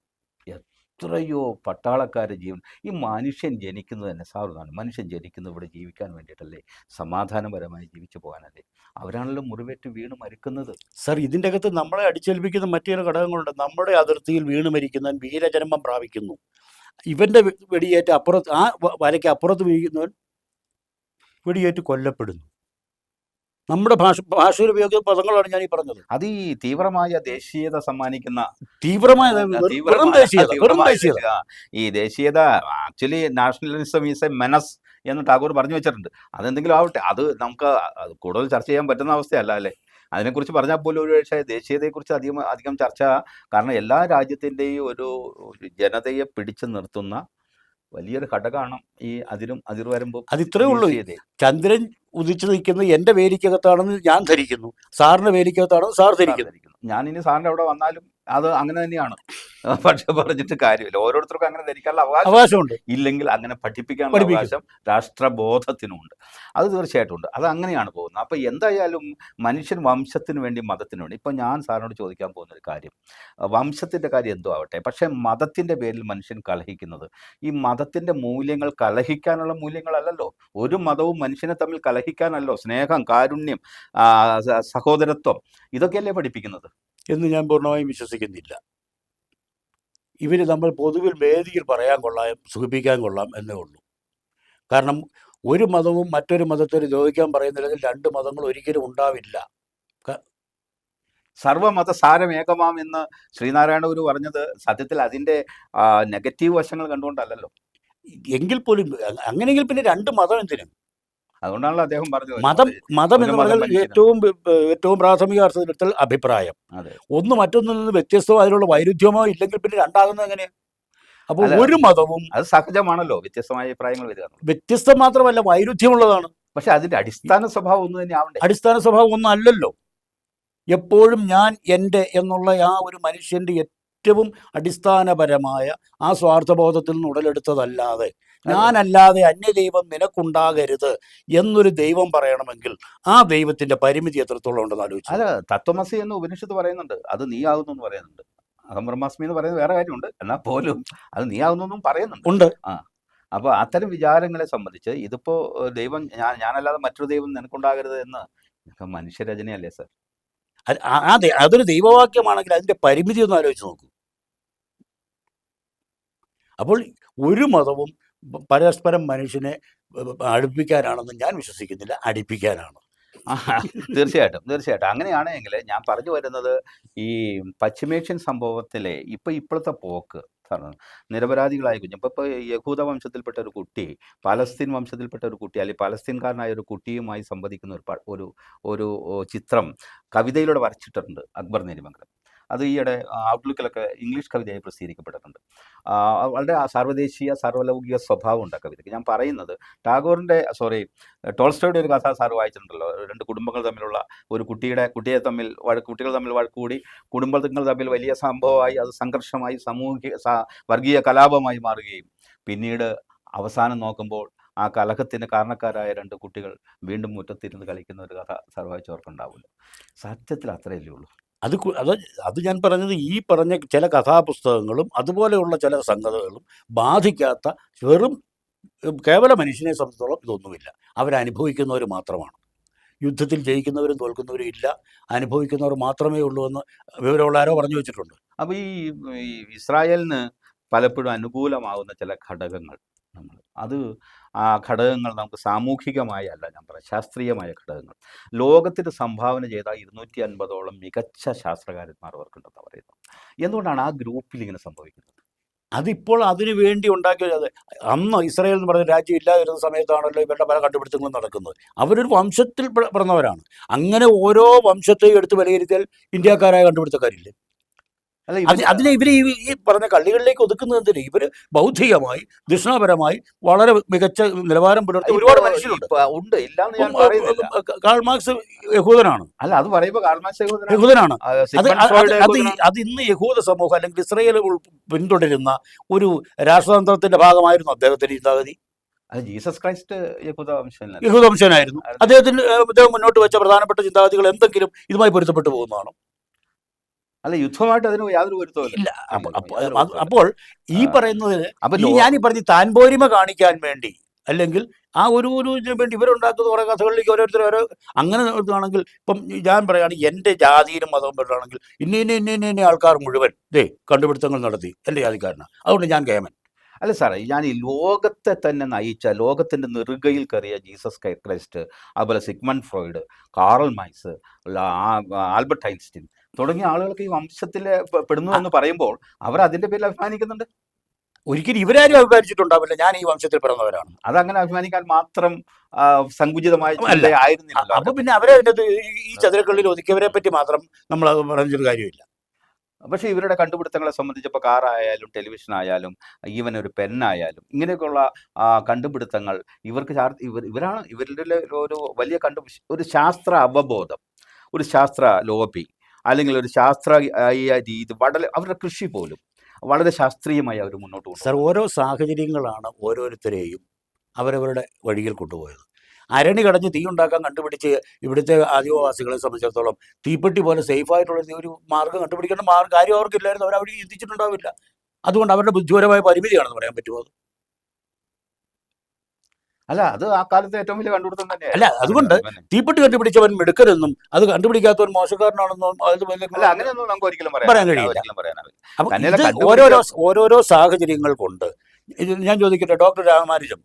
എത്രയോ പട്ടാളക്കാരുടെ ജീവൻ. ഈ മനുഷ്യൻ ജനിക്കുന്നത് തന്നെ സാറുതാണ്. മനുഷ്യൻ ജനിക്കുന്നത് ഇവിടെ ജീവിക്കാൻ വേണ്ടിയിട്ടല്ലേ? സമാധാനപരമായി ജീവിച്ചു പോകാനല്ലേ? അവരാണല്ലോ മുറിവേറ്റ് വീണ് മരിക്കുന്നത്. സർ ഇതിന്റെ അകത്ത് നമ്മളെ അടിച്ചേൽപ്പിക്കുന്ന മറ്റു ഘടകങ്ങളുണ്ട്. നമ്മുടെ അതിർത്തിയിൽ വീണ് മരിക്കുന്നവൻ വീരജന്മം പ്രാപിക്കുന്നു. ഇവന്റെ വെടിയേറ്റ് അപ്പുറത്ത് ആ വലയ്ക്ക് അപ്പുറത്ത് വീഴുന്നവൻ വെടിയേറ്റ് കൊല്ലപ്പെടുന്നു. നമ്മുടെ ഭാഷ ഭാഷയിൽ ഉപയോഗിക്കുന്ന പദങ്ങളാണ് ഞാൻ ഈ പറഞ്ഞത് അത് ഈ തീവ്രമായ ദേശീയത സമ്മാനിക്കുന്ന തീവ്രമായ വെറും- ദേശീയത വെറും ദേശീയത ദേശീയത. ഈ ദേശീയത actually nationalism is a menace എന്ന് ടാഗോർ പറഞ്ഞു വെച്ചിട്ടുണ്ട് അതെന്തെങ്കിലും ആവട്ടെ അത് നമുക്ക് കൂടുതൽ ചർച്ച ചെയ്യാൻ പറ്റുന്ന അവസ്ഥയല്ല അല്ലേ അതിനെക്കുറിച്ച് പറഞ്ഞാൽ പോലും ഒരു പക്ഷേ ദേശീയതയെക്കുറിച്ച് അധികം അധികം ചർച്ച കാരണം എല്ലാ രാജ്യത്തിന്റെയും ഒരു ജനതയെ പിടിച്ചു നിർത്തുന്ന വലിയൊരു ഘടകമാണ് ഈ അതിരും വരുമ്പോൾ അത് ഇത്രയേ ഉള്ളൂ. ചന്ദ്രൻ ഉദിച്ചു നിൽക്കുന്നത് എന്റെ വേലിക്കകത്താണെന്ന് ഞാൻ ധരിക്കുന്നു. സാറിന്റെ വേലിക്കകത്താണെന്ന് സാർ ധരിക്കുന്നു. ഞാൻ ഇനി സാറിന്റെ അവിടെ വന്നാലും അത് അങ്ങനെ തന്നെയാണ്. പക്ഷെ പറഞ്ഞിട്ട് കാര്യമില്ല. ഓരോരുത്തർക്കും അങ്ങനെ ധരിക്കാനുള്ള അവകാശം അവകാശമുണ്ട്. ഇല്ലെങ്കിൽ അങ്ങനെ പഠിപ്പിക്കാനുള്ള പഠിപ്പിക്കും. അവകാശം രാഷ്ട്രബോധത്തിനുമുണ്ട് അത് തീർച്ചയായിട്ടും ഉണ്ട്. അത് അങ്ങനെയാണ് പോകുന്നത്. അപ്പോൾ എന്തായാലും മനുഷ്യൻ വംശത്തിന് വേണ്ടി മതത്തിന് വേണ്ടി. ഇപ്പോൾ ഞാൻ സാറിനോട് ചോദിക്കാൻ പോകുന്ന ഒരു കാര്യം. വംശത്തിന്റെ വംശത്തിന്റെ കാര്യം എന്തോ ആവട്ടെ. പക്ഷെ മതത്തിന്റെ പേരിൽ മനുഷ്യൻ കലഹിക്കുന്നത് ഈ മതത്തിന്റെ മൂല്യങ്ങൾ കലഹിക്കാനുള്ള മൂല്യങ്ങളല്ലല്ലോ. ഒരു മതവും മനുഷ്യനെ തമ്മിൽ കലഹിക്കാനല്ലോ സ്നേഹം കാരുണ്യം സഹോദരത്വം ഇതൊക്കെയല്ലേ പഠിപ്പിക്കുന്നത്? എന്ന് ഞാൻ പൂർണമായും വിശ്വസിക്കുന്നില്ല. ഇവർ നമ്മൾ പൊതുവിൽ വേദിയിൽ പറയാൻ കൊള്ളാം സുഖിപ്പിക്കാൻ കൊള്ളാം എന്നേ ഉള്ളൂ. കാരണം ഒരു മതവും മറ്റൊരു മതത്തിന് ചോദിക്കാൻ പറയുന്നില്ലെങ്കിൽ രണ്ട് മതങ്ങൾ ഒരിക്കലും ഉണ്ടാവില്ല. സർവമത ഏകമാം എന്ന് ശ്രീനാരായണ ഗുരു പറഞ്ഞത് സത്യത്തിൽ അതിന്റെ നെഗറ്റീവ് വശങ്ങൾ കണ്ടുകൊണ്ടല്ലല്ലോ. എങ്കിൽ പോലും അങ്ങനെയെങ്കിൽ പിന്നെ രണ്ട് മതം എന്തിനു? അതുകൊണ്ടാണല്ലോ അദ്ദേഹം പറഞ്ഞത്. മതം മതം എന്ന് പറഞ്ഞാൽ ഏറ്റവും ഏറ്റവും പ്രാഥമിക അർത്ഥത്തിൽ അഭിപ്രായം. ഒന്ന് മറ്റൊന്നിൽ നിന്ന് വ്യത്യസ്തമോ അതിലുള്ള വൈരുദ്ധ്യമോ ഇല്ലെങ്കിൽ പിന്നെ രണ്ടാകുന്നത് എങ്ങനെയാണ് അപ്പോൾ ഒരു മതവും അത് സഹജമാണല്ലോ. വ്യത്യസ്തമായ അഭിപ്രായങ്ങൾ വരിക വ്യത്യസ്തം മാത്രമല്ല വൈരുദ്ധ്യമുള്ളതാണ്. പക്ഷെ അതിന്റെ അടിസ്ഥാന സ്വഭാവം ഒന്നും തന്നെ ആവണ്ടേ? അടിസ്ഥാന സ്വഭാവം ഒന്നും അല്ലല്ലോ. എപ്പോഴും ഞാൻ എന്റെ എന്നുള്ള ആ ഒരു മനുഷ്യന്റെ ഏറ്റവും അടിസ്ഥാനപരമായ ആ സ്വാർത്ഥബോധത്തിൽ നിന്ന് ഉടലെടുത്തതല്ലാതെ ഞാനല്ലാതെ അന്യദൈവം നിനക്കുണ്ടാകരുത് എന്നൊരു ദൈവം പറയണമെങ്കിൽ ആ ദൈവത്തിന്റെ പരിമിതി എത്രത്തോളം ഉണ്ടെന്ന് ആലോചിച്ചു അല്ല തത്വമസി എന്ന് ഉപനിഷത്ത് പറയുന്നുണ്ട്. അത് നീ ആകുന്നു എന്ന് പറയുന്നുണ്ട്. അഹം ബ്രഹ്മാസ്മി എന്ന് പറയുന്നത് വേറെ കാര്യമുണ്ട്. എന്നാൽ പോലും അത് നീ ആകുന്നു എന്നും പറയുന്നുണ്ട്. ഉണ്ട്. ആ. അപ്പോൾ അത്തരം വിചാരങ്ങളെ സംബന്ധിച്ച് ഇതിപ്പോ ദൈവം ഞാൻ ഞാനല്ലാതെ മറ്റൊരു ദൈവം നിനക്കുണ്ടാകരുത് എന്ന് മനുഷ്യരചനയല്ലേ സർ? അതെ അതൊരു ദൈവവാക്യമാണെങ്കിൽ അതിന്റെ പരിമിതി ഒന്ന് ആലോചിച്ച് നോക്കൂ. അപ്പോൾ ഒരു മതവും പരസ്പരം മനുഷ്യനെ അടുപ്പിക്കാനാണെന്ന് ഞാൻ വിശ്വസിക്കുന്നില്ല അടിപ്പിക്കാനാണ്. തീർച്ചയായിട്ടും തീർച്ചയായിട്ടും. അങ്ങനെയാണെങ്കിൽ ഞാൻ പറഞ്ഞു വരുന്നത് ഈ പശ്ചിമേഷ്യൻ സംഭവത്തിലെ ഇപ്പം ഇപ്പോഴത്തെ പോക്ക് കാരണം നിരപരാധികളായ കുഞ്ഞു ഇപ്പോൾ ഇപ്പോൾ യഹൂദ വംശത്തിൽപ്പെട്ട ഒരു കുട്ടി പലസ്തീൻ വംശത്തിൽപ്പെട്ട ഒരു കുട്ടി അല്ലെങ്കിൽ പലസ്തീൻകാരനായ ഒരു കുട്ടിയുമായി സംവദിക്കുന്ന ഒരു ഒരു ഒരു ചിത്രം കവിതയിലൂടെ വരച്ചിട്ടുണ്ട് അക്ബർ നെരിമംഗലം. അത് ഈയിടെ ഔട്ട്ലുക്കിലൊക്കെ ഇംഗ്ലീഷ് കവിതയായി പ്രസിദ്ധീകരിക്കപ്പെട്ടിട്ടുണ്ട്. വളരെ സാർവദേശീയ സാർവലൗകിക സ്വഭാവം ഉണ്ട് കവിതയ്ക്ക്. ഞാൻ പറയുന്നത് ടാഗോറിന്റെ സോറി ടോൾസ്റ്റോയുടെ ഒരു കഥ സാർ വായിച്ചിട്ടുണ്ടല്ലോ. രണ്ട് കുടുംബങ്ങൾ തമ്മിലുള്ള ഒരു കുട്ടിയുടെ കുട്ടിയെ തമ്മിൽ കുട്ടികൾ തമ്മിൽ വഴക്കുകൂടി കുടുംബങ്ങൾ തമ്മിൽ വലിയ സംഭവമായി അത് സംഘർഷമായി സാമൂഹിക വർഗീയ കലാപമായി മാറുകയും പിന്നീട് അവസാനം നോക്കുമ്പോൾ ആ കലഹത്തിന് കാരണക്കാരായ രണ്ട് കുട്ടികൾ വീണ്ടും മുറ്റത്തിരുന്ന് കളിക്കുന്ന ഒരു കഥ സാർ വായിച്ചവർക്കുണ്ടാവില്ല സത്യത്തിൽ അത്രയല്ലേ ഉള്ളൂ. അത് അത് അത് ഞാൻ പറഞ്ഞത് ഈ പറഞ്ഞ ചില കഥാപുസ്തകങ്ങളും അതുപോലെയുള്ള ചില സംഗതികളും ബാധിക്കാത്ത വെറും കേവല മനുഷ്യനെ സംബന്ധിച്ചോളം ഇതൊന്നുമില്ല. അവരനുഭവിക്കുന്നവർ മാത്രമാണ്. യുദ്ധത്തിൽ ജയിക്കുന്നവരും തോൽക്കുന്നവരും ഇല്ല. അനുഭവിക്കുന്നവർ മാത്രമേ ഉള്ളൂ എന്ന് വിവരമുള്ള ആരോ പറഞ്ഞു വെച്ചിട്ടുണ്ട്. അപ്പോൾ ഈ ഈ ഇസ്രായേലിന് പലപ്പോഴും അനുകൂലമാവുന്ന ചില ഘടകങ്ങൾ നമ്മൾ അത് ആ ഘടകങ്ങൾ നമുക്ക് സാമൂഹികമായ അല്ല ഞാൻ പറയാം ശാസ്ത്രീയമായ ഘടകങ്ങൾ. ലോകത്തിന് സംഭാവന ചെയ്ത ഇരുന്നൂറ്റി അൻപതോളം മികച്ച ശാസ്ത്രകാരന്മാർ അവർക്കുണ്ടെന്ന് പറയുന്നു എന്തുകൊണ്ടാണ് ആ ഗ്രൂപ്പിൽ ഇങ്ങനെ സംഭവിക്കുന്നത്? അതിപ്പോൾ അതിനു വേണ്ടി ഉണ്ടാക്കിയ അത് അന്ന് ഇസ്രായേൽ എന്ന് പറഞ്ഞ രാജ്യം ഇല്ലാതിരുന്ന സമയത്താണല്ലോ ഇവരുടെ പല കണ്ടുപിടുത്തങ്ങളും നടക്കുന്നത്. അവരൊരു വംശത്തിൽ പിറന്നവരാണ്. അങ്ങനെ ഓരോ വംശത്തെയും എടുത്ത് വിലയിരുത്തിയാൽ ഇന്ത്യക്കാരായ കണ്ടുപിടുത്തക്കാരില്ലേ? അതിനെ ഇവർ ഈ ഈ പറഞ്ഞ കള്ളികളിലേക്ക് ഒതുക്കുന്നതിന് ഇവർ ഇവർ ബൗദ്ധികമായി ദക്ഷിണാപരമായി വളരെ മികച്ച നിലവാരം പുലർത്തി ഒരുപാട് മനുഷ്യരുണ്ട്. ഉണ്ട്. കാൾ മാർക്സ് യഹൂദനാണ്. അല്ല അത് പറയുമ്പോൾ കാർമാസ് യഹൂദനാണ്. അത് അത് ഇന്ന് യഹൂദ സമൂഹം അല്ലെങ്കിൽ ഇസ്രയേൽ പിന്തുടരുന്ന ഒരു രാഷ്ട്രതന്ത്രത്തിന്റെ ഭാഗമായിരുന്നു അദ്ദേഹത്തിന്റെ ചിന്താഗതി. അത് ജീസസ് ക്രൈസ്റ്റ്? യഹൂദവംശനായിരുന്നു അദ്ദേഹത്തിന് അദ്ദേഹം മുന്നോട്ട് വെച്ച പ്രധാനപ്പെട്ട ചിന്താഗതികൾ എന്തെങ്കിലും ഇതുമായി പൊരുത്തപ്പെട്ടു പോകുന്നതാണോ? അല്ല യുദ്ധമായിട്ട് അതിന് യാതൊരു പൊരുത്തമില്ല. അപ്പോൾ ഈ പറയുന്നത് പറയുന്നതിന് അപ്പൊ ഈ ഞാൻ ഈ പറഞ്ഞ താൻപോരിമ കാണിക്കാൻ വേണ്ടി അല്ലെങ്കിൽ ആ ഒരു ഒരു ഇതിനു വേണ്ടി ഇവരുണ്ടാക്കുന്ന കുറെ കഥകളിലേക്ക് ഓരോരുത്തർ ഓരോ അങ്ങനെ ആണെങ്കിൽ ഇപ്പം ഞാൻ പറയുകയാണ് എന്റെ ജാതിയിലും മതവും പെട്ടാണെങ്കിൽ ഇന്ന ഇന്ന ഇന്ന ഇന്ന ഇന്ന ആൾക്കാർ മുഴുവൻ ദേ കണ്ടുപിടുത്തങ്ങൾ നടത്തി എന്റെ ജാതിക്കാരനാണ് അതുകൊണ്ട് ഞാൻ കേമൻ. അല്ല സാറേ ഞാൻ ഈ ലോകത്തെ തന്നെ നയിച്ച ലോകത്തിന്റെ നെറുകയിൽ കയറിയ ജീസസ് ക്രൈസ്റ്റ് അതുപോലെ Sigmund Freud Karl Marx Albert Einstein തുടങ്ങിയ ആളുകൾക്ക് ഈ വംശത്തിൽ പെടുന്നു എന്ന് പറയുമ്പോൾ അവർ അതിന്റെ പേരിൽ അഭിമാനിക്കുന്നുണ്ട്? ഒരിക്കലും ഇവരാരും അഭിമാനിച്ചിട്ടുണ്ടാവില്ല. ഞാൻ ഈ വംശത്തിൽ പിറന്നവരാണ്. അതങ്ങനെ അഭിമാനിക്കാൻ മാത്രം സങ്കുചിതമായ ആയിരുന്നില്ല അപ്പൊ പിന്നെ അവരെ ഈ- ചതുരക്കള്ളിൽ ഒതുക്കിയവരെ പറ്റി മാത്രം നമ്മൾ അത് പറഞ്ഞൊരു കാര്യമില്ല. പക്ഷെ ഇവരുടെ കണ്ടുപിടുത്തങ്ങളെ സംബന്ധിച്ചപ്പോൾ കാറായാലും ടെലിവിഷൻ ആയാലും ഈവൻ ഒരു പെന്നായാലും ഇങ്ങനെയൊക്കെയുള്ള കണ്ടുപിടുത്തങ്ങൾ ഇവർക്ക് ഇവർ ഇവരാണ് ഇവരുടെ ഒരു വലിയ കണ്ടു ഒരു ശാസ്ത്ര അവബോധം ഒരു ശാസ്ത്ര ലോബി അല്ലെങ്കിൽ ഒരു ശാസ്ത്ര രീതി വളരെ അവരുടെ കൃഷി പോലും വളരെ ശാസ്ത്രീയമായി അവർ മുന്നോട്ട് പോകും സർ ഓരോ സാഹചര്യങ്ങളാണ് ഓരോരുത്തരെയും അവരവരുടെ വഴിയിൽ കൊണ്ടുപോയത്. അരണി കടഞ്ഞ് തീ ഉണ്ടാക്കാൻ കണ്ടുപിടിച്ച് ഇവിടുത്തെ ആദിവാസികളെ സംബന്ധിച്ചിടത്തോളം തീപ്പെട്ടി പോലെ സേഫ് ആയിട്ടുള്ള ഒരു മാർഗം കണ്ടുപിടിക്കേണ്ട മാർഗം കാര്യം അവർക്കില്ലായിരുന്നു. അവർ അവിടെ ചിന്തിച്ചിട്ടുണ്ടാവില്ല അതുകൊണ്ട് അവരുടെ ബുദ്ധിപരമായ പരിമിതിയാണെന്ന് പറയാൻ പറ്റുമോ? അല്ല അത് ആ കാലത്ത് ഏറ്റവും വലിയ കണ്ടുപിടുത്തം തന്നെ അല്ല അതുകൊണ്ട് തീപ്പെട്ടി കണ്ടുപിടിച്ചവൻ മിടുക്കരെന്നും അത് കണ്ടുപിടിക്കാത്തവൻ മോശക്കാരനാണെന്നും അത് അല്ല അങ്ങനെയൊന്നും നമുക്ക് ഒരിക്കലും പറയാൻ കഴിയില്ല. ഓരോരോ ഓരോരോ സാഹചര്യങ്ങൾ കൊണ്ട് ഞാൻ ചോദിക്കട്ടെ ഡോക്ടർ രാമാനുജം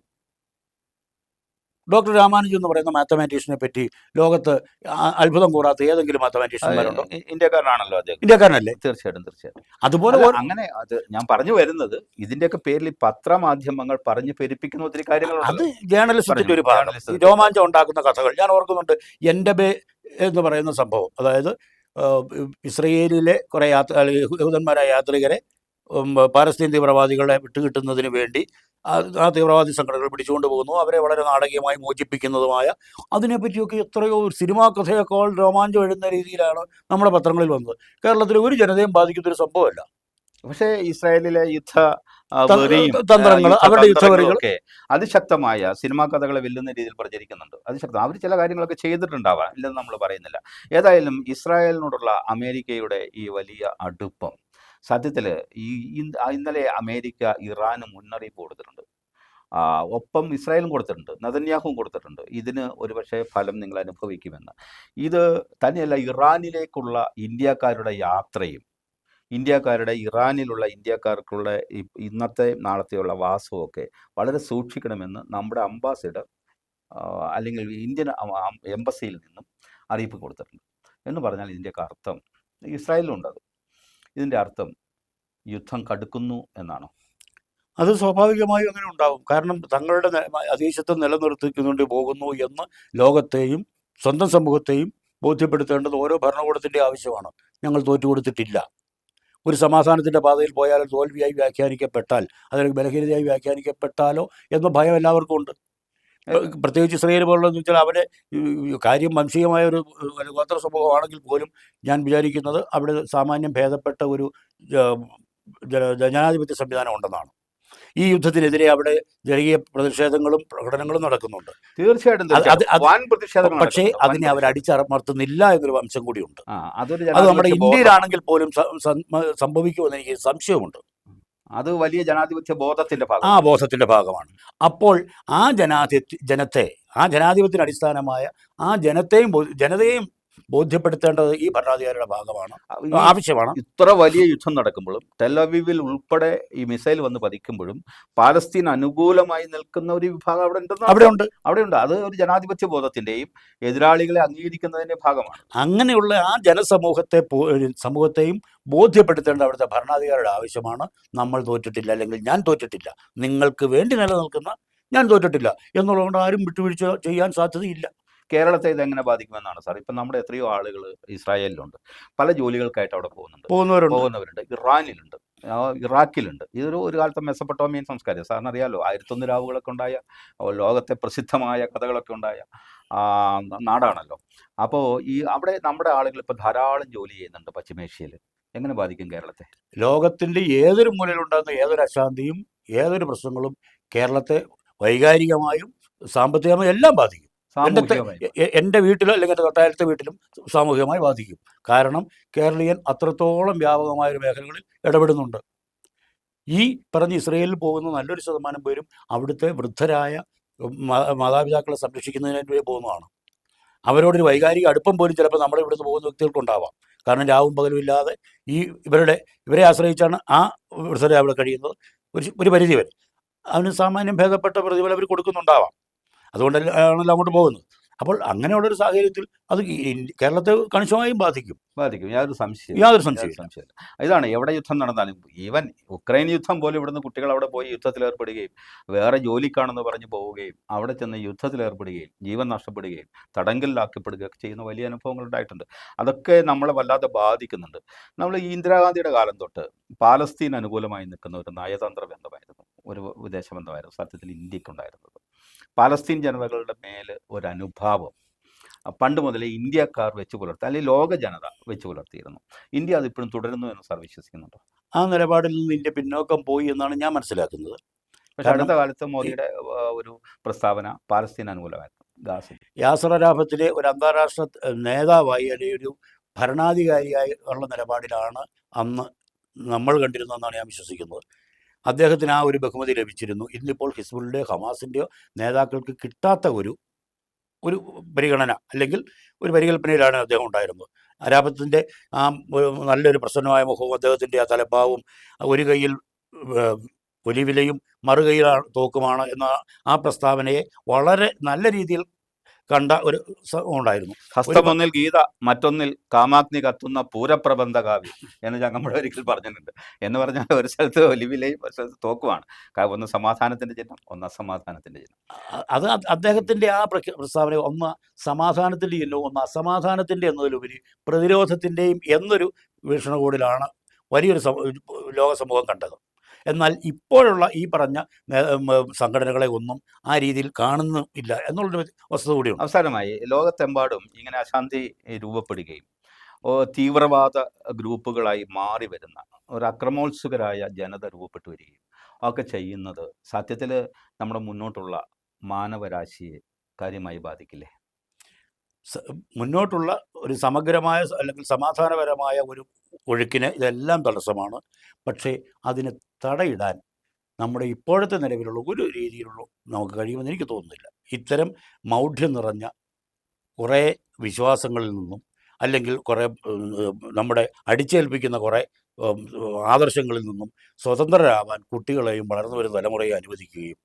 ഡോക്ടർ രാമാനുജൻ എന്ന് പറയുന്ന മാത്തമാറ്റീഷ്യനെ പറ്റി ലോകത്ത് അത്ഭുതം കൂടാത്ത ഏതെങ്കിലും മാത്തമാറ്റീഷ്യന്മാരുണ്ടോ ഇന്ത്യക്കാരനാണല്ലോ അദ്ദേഹം. ഇന്ത്യക്കാരനല്ലേ? തീർച്ചയായിട്ടും തീർച്ചയായിട്ടും. അതുപോലെ അങ്ങനെ അത് ഞാൻ പറഞ്ഞു വരുന്നത് ഇതിന്റെയൊക്കെ പേരിൽ പത്രമാധ്യമങ്ങൾ പറഞ്ഞു പെരുപ്പിക്കുന്ന ഒത്തിരി അത് ജേണലിസ്റ്റിന്റെ ജേർണലിസത്തിന്റെ ഒരു ഭാഗം. ജേർണലിസത്തിന്റെ രോമാഞ്ചം ഉണ്ടാക്കുന്ന കഥകൾ ഞാൻ ഓർക്കുന്നുണ്ട്. എന്റെ ബേ എന്ന് പറയുന്ന സംഭവം. അതായത് ഇസ്രയേലിലെ കുറേ യാത്ര യഹൂദന്മാരായ യാത്രികരെ പാലസ്തീൻ തീവ്രവാദികളെ വിട്ടുകിട്ടുന്നതിന് വേണ്ടി ആ തീവ്രവാദി സംഘടനകൾ പിടിച്ചുകൊണ്ട് പോകുന്നു. അവരെ വളരെ നാടകീയമായി മോചിപ്പിക്കുന്നതുമായ അതിനെപ്പറ്റിയൊക്കെ എത്രയോ ഒരു സിനിമാ കഥയേക്കാൾ രോമാഞ്ചം എഴുതുന്ന രീതിയിലാണ് നമ്മുടെ പത്രങ്ങളിൽ വന്നത്. കേരളത്തിലെ ഒരു ജനതയും ബാധിക്കുന്ന ഒരു സംഭവമല്ല. പക്ഷേ ഇസ്രായേലിലെ യുദ്ധ തന്ത്രങ്ങൾ, അവരുടെ. തന്ത്രങ്ങളൊക്കെ അതിശക്തമായ സിനിമാ കഥകളെ വെല്ലുന്ന രീതിയിൽ പ്രചരിക്കുന്നുണ്ട്. അതിശക്തം. അവർ ചില കാര്യങ്ങളൊക്കെ ചെയ്തിട്ടുണ്ടാവാം. ഇല്ലെന്ന് നമ്മൾ പറയുന്നില്ല. ഏതായാലും ഇസ്രായേലിനോടുള്ള അമേരിക്കയുടെ ഈ വലിയ അടുപ്പം സത്യത്തിൽ ഈ ഇന്നലെ അമേരിക്ക ഇറാന് മുന്നറിയിപ്പ് കൊടുത്തിട്ടുണ്ട്. ഒപ്പം ഇസ്രായേലും കൊടുത്തിട്ടുണ്ട് നദന്യാഹും കൊടുത്തിട്ടുണ്ട്. ഇതിന് ഒരുപക്ഷെ ഫലം നിങ്ങൾ അനുഭവിക്കുമെന്ന്. ഇത് തന്നെയല്ല ഇറാനിലേക്കുള്ള ഇന്ത്യക്കാരുടെ യാത്രയും ഇന്ത്യക്കാരുടെ ഇറാനിലുള്ള ഇന്ത്യക്കാർക്കുള്ള ഇന്നത്തെ നാളത്തെയുള്ള വാസവുമൊക്കെ വളരെ സൂക്ഷിക്കണമെന്ന് നമ്മുടെ അംബാസിഡർ അല്ലെങ്കിൽ ഇന്ത്യൻ എംബസിയിൽ നിന്നും അറിയിപ്പ് കൊടുത്തിട്ടുണ്ട്. എന്ന് പറഞ്ഞാൽ ഇതിന്റെയൊക്കെ അർത്ഥം ഇസ്രായേലിലുണ്ട് അത് ഇതിന്റെ അർത്ഥം യുദ്ധം കടുക്കുന്നു എന്നാണോ? അത് സ്വാഭാവികമായും അങ്ങനെ ഉണ്ടാകും. കാരണം തങ്ങളുടെ അധീശത്വം നിലനിർത്തിക്കൊണ്ട് പോകുന്നു എന്ന് ലോകത്തെയും സ്വന്തം സമൂഹത്തെയും ബോധ്യപ്പെടുത്തേണ്ടത് ഓരോ ഭരണകൂടത്തിന്റെ ആവശ്യമാണ്. ഞങ്ങൾ തോറ്റുകൊടുത്തിട്ടില്ല ഒരു സമാധാനത്തിന്റെ പാതയിൽ പോയാലോ തോൽവിയായി വ്യാഖ്യാനിക്കപ്പെട്ടാൽ അല്ലെങ്കിൽ ബലഹീനതയായി വ്യാഖ്യാനിക്കപ്പെട്ടാലോ എന്ന ഭയം എല്ലാവർക്കും ഉണ്ട്. പ്രത്യേകിച്ച് ഇസ്രയേൽ പോലുള്ളതെന്ന് വെച്ചാൽ അവരെ കാര്യം വംശീയമായ ഒരു ഗോത്ര സമൂഹമാണെങ്കിൽ പോലും ഞാൻ വിചാരിക്കുന്നത് അവിടെ സാമാന്യം ഭേദപ്പെട്ട ഒരു ജനാധിപത്യ സംവിധാനം ഉണ്ടെന്നാണ്. ഈ യുദ്ധത്തിനെതിരെ അവിടെ ജനകീയ പ്രതിഷേധങ്ങളും പ്രകടനങ്ങളും നടക്കുന്നുണ്ട്. തീർച്ചയായിട്ടും പക്ഷേ അതിനെ അവർ. അടിച്ചമർത്തുന്നില്ല എന്നൊരു വംശം കൂടിയുണ്ട്. അത് നമ്മുടെ ഇന്ത്യയിലാണെങ്കിൽ പോലും സംഭവിക്കുമെന്ന് എനിക്ക് സംശയമുണ്ട്. അത് വലിയ ജനാധിപത്യ ബോധത്തിന്റെ ഭാഗം ആ ബോധത്തിന്റെ ഭാഗമാണ്. അപ്പോൾ ആ ജനാധിപത്യ ജനത്തെ ആ ജനാധിപത്യത്തിന് അടിസ്ഥാനമായ ആ ജനത്തെയും ജനതയെയും ബോധ്യപ്പെടുത്തേണ്ടത് ഈ ഭരണാധികാരിയുടെ ഭാഗമാണ്. ആവശ്യമാണ്. ഇത്ര വലിയ യുദ്ധം നടക്കുമ്പോഴും ടെലവീവിൽ ഉൾപ്പെടെ ഈ മിസൈൽ വന്ന് പതിക്കുമ്പോഴും പാലസ്തീൻ അനുകൂലമായി നിൽക്കുന്ന ഒരു വിഭാഗം അവിടെ ഉണ്ടെന്ന്? അവിടെ ഉണ്ട് അവിടെ ഉണ്ട് അത് ഒരു ജനാധിപത്യ ബോധത്തിന്റെയും എതിരാളികളെ അംഗീകരിക്കുന്നതിന്റെ ഭാഗമാണ്. അങ്ങനെയുള്ള ആ ജനസമൂഹത്തെ സമൂഹത്തെയും ബോധ്യപ്പെടുത്തേണ്ട അവിടുത്തെ ഭരണാധികാരിയുടെ ആവശ്യമാണ്. നമ്മൾ തോറ്റിട്ടില്ല അല്ലെങ്കിൽ ഞാൻ തോറ്റിട്ടില്ല. നിങ്ങൾക്ക് വേണ്ടി നിലനിൽക്കുന്ന ഞാൻ തോറ്റിട്ടില്ല. എന്നുള്ളതുകൊണ്ട് ആരും വിട്ടുവീഴ്ച ചെയ്യാൻ സാധ്യതയില്ല. കേരളത്തെ ഇതെങ്ങനെ എങ്ങനെ ബാധിക്കുമെന്നാണ് സാർ. ഇപ്പം നമ്മുടെ എത്രയോ ആളുകൾ ഇസ്രായേലിലുണ്ട്. പല ജോലികൾക്കായിട്ട് അവിടെ പോകുന്നുണ്ട്. പോകുന്നവരുണ്ട്. പോകുന്നവരുണ്ട്. ഇറാനിലുണ്ട്. ഇറാഖിലുണ്ട്. ഇതൊരു ഒരു കാലത്തെ മെസ്സപ്പെട്ടോമിയൻ സംസ്കാരം. സാറിന് അറിയാലോ ആയിരത്തൊന്ന് രാവുകളൊക്കെ ഉണ്ടായ ലോകത്തെ പ്രസിദ്ധമായ കഥകളൊക്കെ ഉണ്ടായ നാടാണല്ലോ. അപ്പോൾ ഈ അവിടെ നമ്മുടെ ആളുകൾ ഇപ്പോൾ ധാരാളം ജോലി ചെയ്യുന്നുണ്ട് പശ്ചിമേഷ്യയിൽ. എങ്ങനെ ബാധിക്കും കേരളത്തെ? ലോകത്തിന്റെ ഏതൊരു മൂലയിലുണ്ടാകുന്ന ഏതൊരു അശാന്തിയും ഏതൊരു പ്രശ്നങ്ങളും കേരളത്തെ വൈകാരികമായും സാമ്പത്തികമായും എല്ലാം ബാധിക്കും. എന്റെ വീട്ടിലോ അല്ലെങ്കിൽ എന്റെ തൊട്ടയലത്തെ വീട്ടിലും സാമൂഹികമായി ബാധിക്കും. കാരണം കേരളീയൻ അത്രത്തോളം വ്യാപകമായ ഒരു മേഖലകളിൽ ഇടപെടുന്നുണ്ട്. ഈ പറഞ്ഞ ഇസ്രയേലിൽ പോകുന്ന നല്ലൊരു ശതമാനം പേരും അവിടുത്തെ വൃദ്ധരായ മാതാപിതാക്കളെ സംരക്ഷിക്കുന്നതിന് വേണ്ടി പോകുന്നതാണ്. അവരോടൊരു വൈകാരിക അടുപ്പം പോലും ചിലപ്പോൾ നമ്മുടെ ഇവിടുന്ന് പോകുന്ന വ്യക്തികൾക്കുണ്ടാവാം. കാരണം രാവും പകലും ഇല്ലാതെ ഈ ഇവരുടെ ഇവരെ ആശ്രയിച്ചാണ് ആ വൃദ്ധരെ അവിടെ കഴിയുന്നത്. ഒരു ഒരു പരിധി വരെ അവന് സാമാന്യം ഭേദപ്പെട്ട പ്രതിഫലം അവർ കൊടുക്കുന്നുണ്ടാവാം. അതുകൊണ്ടല്ല ആണല്ലോ അങ്ങോട്ട് പോകുന്നത്. അപ്പോൾ അങ്ങനെയുള്ളൊരു സാഹചര്യത്തിൽ അത് കേരളത്തെ കണിശമായും ബാധിക്കും. ബാധിക്കും. യാതൊരു സംശയം യാതൊരു സംശയം സംശയമില്ല ഇതാണ് എവിടെ യുദ്ധം നടന്നാലും ഈവൻ ഉക്രൈൻ യുദ്ധം പോലും ഇവിടുന്ന് കുട്ടികൾ അവിടെ പോയി യുദ്ധത്തിൽ ഏർപ്പെടുകയും വേറെ ജോലിക്കാണെന്ന് പറഞ്ഞ് പോവുകയും അവിടെ ചെന്ന് യുദ്ധത്തിൽ ഏർപ്പെടുകയും ജീവൻ നഷ്ടപ്പെടുകയും തടങ്കലിലാക്കപ്പെടുകയൊക്കെ ചെയ്യുന്ന വലിയ അനുഭവങ്ങൾ ഉണ്ടായിട്ടുണ്ട്. അതൊക്കെ നമ്മളെ വല്ലാതെ ബാധിക്കുന്നുണ്ട്. നമ്മൾ ഈ ഇന്ദിരാഗാന്ധിയുടെ കാലം തൊട്ട് പാലസ്തീൻ അനുകൂലമായി നിൽക്കുന്ന ഒരു നയതന്ത്ര ബന്ധമായിരുന്നു ഒരു വിദേശ ബന്ധമായിരുന്നു. സത്യത്തിൽ ഇന്ത്യക്കുണ്ടായിരുന്നത്. പാലസ്തീൻ ജനതകളുടെ മേൽ ഒരു അനുഭാവം പണ്ട് മുതലേ ഇന്ത്യക്കാർ വെച്ച് പുലർത്തി അല്ലെങ്കിൽ ലോക ജനത വെച്ച് പുലർത്തിയിരുന്നു. ഇന്ത്യ അതിപ്പോഴും തുടരുന്നു എന്ന് സാർ വിശ്വസിക്കുന്നുണ്ടോ? ആ നിലപാടിൽ നിന്ന് ഇന്ത്യ പിന്നോക്കം പോയി എന്നാണ് ഞാൻ മനസ്സിലാക്കുന്നത്. പക്ഷെ അടുത്ത കാലത്ത് മോദിയുടെ ഒരു പ്രസ്താവന പാലസ്തീൻ അനുകൂലമായിരുന്നു. ഗാസ യാസർ അരാഫത്തിലെ ഒരു അന്താരാഷ്ട്ര നേതാവായി അല്ലെങ്കിൽ ഒരു ഭരണാധികാരിയായി ഉള്ള നിലപാടിലാണ് അന്ന് നമ്മൾ കണ്ടിരുന്നതെന്നാണ് ഞാൻ വിശ്വസിക്കുന്നത്. അദ്ദേഹത്തിന് ആ ഒരു ബഹുമതി ലഭിച്ചിരുന്നു. ഇന്നിപ്പോൾ ഹിസ്ബുളിന്റെയോ ഹമാസിന്റെയോ നേതാക്കൾക്ക് കിട്ടാത്ത ഒരു ഒരു പരിഗണന അല്ലെങ്കിൽ ഒരു പരികല്പനയിലാണ് അദ്ദേഹം ഉണ്ടായിരുന്നത്. അരാപത്തിന്റെ ആ നല്ലൊരു പ്രസന്നമായ മുഖവും അദ്ദേഹത്തിന്റെ ആ തലപ്പാവും ഒരു കയ്യിൽ ഒലിവിലയും മറുകൈയിലാണ് തോക്കുമാണ് എന്ന ആ പ്രസ്താവനയെ വളരെ നല്ല രീതിയിൽ കണ്ട ഒരു ഉണ്ടായിരുന്നു. ഹസ്തമൊന്നിൽ ഗീത മറ്റൊന്നിൽ കാമാഗ്നി കത്തുന്ന പൂരപ്രബന്ധ കാവ്യം എന്ന് ചങ്ങമ്പുഴ ഒരിക്കൽ പറഞ്ഞിട്ടുണ്ട്. എന്ന് പറഞ്ഞാൽ ഒരു സ്ഥലത്ത് ഒലിവിലെയും ഒരു സ്ഥലത്ത് തോക്കുമാണ്. ഒന്ന് സമാധാനത്തിന്റെ ചിഹ്നം ഒന്ന് അസമാധാനത്തിന്റെ ചിഹ്നം. അത് അദ്ദേഹത്തിന്റെ ആ പ്രസ്താവന ഒന്ന് സമാധാനത്തിന്റെ ചിഹ്നവും ഒന്ന് അസമാധാനത്തിന്റെ എന്നതിലുപരി പ്രതിരോധത്തിന്റെയും എന്നൊരു വീക്ഷണകൂടിലാണ് വലിയൊരു ലോക സമൂഹം കണ്ടത്. എന്നാൽ ഇപ്പോഴുള്ള ഈ പറഞ്ഞ സംഘടനകളെ ഒന്നും ആ രീതിയിൽ കാണുന്നില്ല എന്നുള്ളൊരു വസ്തുത കൂടിയുണ്ട്. അവസാനമായി ലോകത്തെമ്പാടും ഇങ്ങനെ അശാന്തി രൂപപ്പെടുകയും തീവ്രവാദ ഗ്രൂപ്പുകളായി മാറി വരുന്ന ഒരു അക്രമോത്സുകരായ ജനത രൂപപ്പെട്ടു വരികയും ഒക്കെ ചെയ്യുന്നത് സത്യത്തിൽ നമ്മുടെ മുന്നോട്ടുള്ള മാനവരാശിയെ കാര്യമായി ബാധിക്കില്ലേ? മുന്നോട്ടുള്ള ഒരു സമഗ്രമായ അല്ലെങ്കിൽ സമാധാനപരമായ ഒരു ഒഴുക്കിന് ഇതെല്ലാം തടസ്സമാണ്. പക്ഷേ അതിന് തടയിടാൻ നമ്മുടെ ഇപ്പോഴത്തെ നിലവിലുള്ള ഒരു രീതിയിലുള്ള നമുക്ക് കഴിയുമെന്ന് എനിക്ക് തോന്നുന്നില്ല. ഇത്തരം മൗഢ്യം നിറഞ്ഞ കുറേ വിശ്വാസങ്ങളിൽ നിന്നും അല്ലെങ്കിൽ കുറേ നമ്മുടെ അടിച്ചേൽപ്പിക്കുന്ന കുറേ ആദർശങ്ങളിൽ നിന്നും സ്വതന്ത്രരാവാൻ കുട്ടികളെയും വളർന്നു വരുന്ന തലമുറയെ അനുവദിക്കുകയും